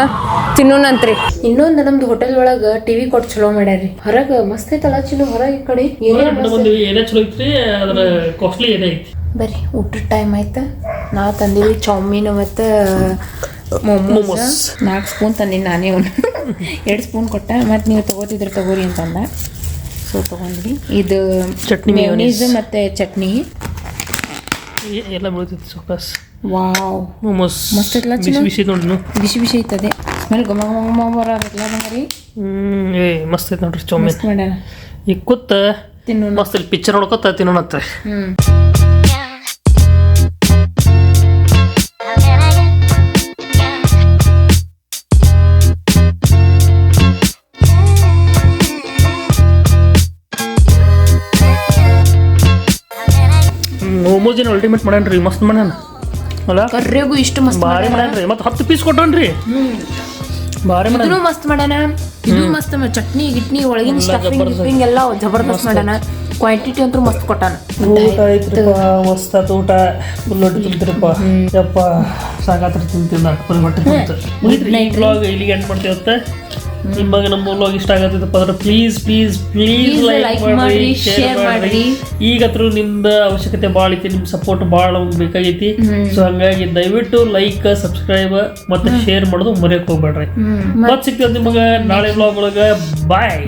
ತಿನ್ನೋಣಂತ್ರಿ. ಇನ್ನೊಂದು ನಮ್ದು ಹೋಟೆಲ್ ಒಳಗ ಟಿವಿ ಕೊಟ್ಟು ಚಲೋ ಮಾಡ್ಯಾರಿ ಹೊರಗೆ ಮಸ್ತ್ ಐತಲ್ಲ ಚಿನ್ನ ಹೊರಗೆ ಈ ಕಡೆ. ಬರ್ರಿ ಊಟದ ಟೈಮ್ ಆಯ್ತು. ನಾವು ತಂದೀವಿ ಚೌಮೀನು ಮತ್ತು ಮೊಮೋಸ್ ನಾಲ್ಕು ಸ್ಪೂನ್ ತಂದಿನಿ ನಾನೇ ಒಂದು ಎರಡು ಸ್ಪೂನ್ ಕೊಟ್ಟ ಮತ್ತು ನೀವು ತೊಗೋತಿದ್ರೆ ತಗೋರಿ ಅಂತಂದ. ಸೊ ತೊಗೊಂಡ್ವಿ. ಇದು ಚಟ್ನಿ ಮೇಯೋನೀಸ್ ಮತ್ತು ಚಟ್ನಿ. ಎಲ್ಲ ಬೀಳ್ತೈತಿ ಸೊಕಾಸ್ ವಾವ್. ಮೊಮೋಸ್ ಮಸ್ತ್ ಐತ್ಲ ಬಿಸಿ? ಬಿಸಿ ಬಿಸಿ ಬಿಸಿ ಐತದೆ. ಸ್ಮೆಲ್ ಗಮ ಗಮ ಗಮ ಬರೋದಿಲ್ಲ ಬಂಗಾರಿ? ಹ್ಮ್ ಏ ಮಸ್ತ್ ಐತೆ ನೋಡ್ರಿ ಚೌಮೀನ್ ಮಾಡ್ಯಾನ ಈಗ ಕೂತ ತಿನ್ನೋಣ. ಮಸ್ತ್ ಇಲ್ಲಿ ಪಿಕ್ಚರ್ ನೋಡ್ಕೊತ ತಿನ್ನೋಣ ಹ್ಞೂ ಸಮೋಜಿನ ಅಲ್ಟಿಮೇಟ್ ಮಾಡ್ಯಾನ್ರಿ ಮಸ್ತ್ ಮಾಡ್ಯಾನ. ಅಲ್ಲ? ಕರ್ರೆಗೂ ಇಷ್ಟು ಮಸ್ತ್ ಭಾರಿ ಮಾಡ್ಯಾನ್ರಿ ಮತ್ತೆ ಹತ್ತು ಪೀಸ್ ಕೊಟ್ಟನ್ರಿ. ಭಾರಿ ಮಾಡ್ಯಾನ. ಇದು ಮಸ್ತ್ ಮಾಡ್ಯಾನ? ಇದು ಮಸ್ತ್ ಮ- ಚಟ್ನಿ ಗಿಟ್ನಿ ಒಳಗಿನ ಸ್ಟಫಿಂಗ್ ಜಬರ್ದಸ್ತ್. ಗಿಫಿಂಗ್ ಎಲ್ಲ ಜಬರ್ದಸ್ತ್ ಮಾಡ್ಯಾನ. ಕ್ವಾಂಟಿಟಿ ಅಂತೂ ಮಸ್ತ್ ಕೊಟ್ಟಾನ. ಊಟ ಐತ್ರಿ ಮಸ್ತ್ ಆತು ಊಟ. ಫುಲ್ ತಿಂತಿರಪ್ಪ. ಯಪ್ಪ ಸಾಕಾತ್ರ ತಿಂತೀನಿ ಫುಲ್ ಹೊಟ್ಟೆ ಈ ಬ್ಲಾಗ್ ಇಲ್ಲಿಗೆ ಎಂಡ್ ಮಾಡ್ತೀವತ್ತ ನಿಮಗೆ ನಮ್ಮ ಬ್ಲಾಗ್ ಇಷ್ಟ ಆಗತ್ತಪ್ಪ ಅಂದ್ರೆ ಪ್ಲೀಸ್ ಪ್ಲೀಸ್ ಪ್ಲೀಸ್ ಲೈಕ್ ಮಾಡ್ರಿ ಮಾಡ್ರಿ, ಶೇರ್ ಮಾಡ್ರಿ ಅತ್ರ ನಿಮ್ದು ಅವಶ್ಯಕತೆ ಭಾಳ ಐತಿ ನಿಮ್ಮ ಸಪೋರ್ಟ್ ಭಾಳ ನಮ್ಗೆ ಬೇಕಾಗೈತಿ. ಸೊ ಹಂಗಾಗಿ ದಯವಿಟ್ಟು ಲೈಕ್ ಸಬ್ಸ್ಕ್ರೈಬ್ ಮತ್ತೆ ಶೇರ್ ಮಾಡೋದು ಮರೆಯಕ್ಕೆ ಹೋಗ್ಬೇಡ್ರಿ. ಮತ್ತೆ ಸಿಗ್ತದೆ ನಿಮಗೆ ನಾಳೆ ಬ್ಲಾಗ್ ಒಳಗೆ. ಬಾಯ್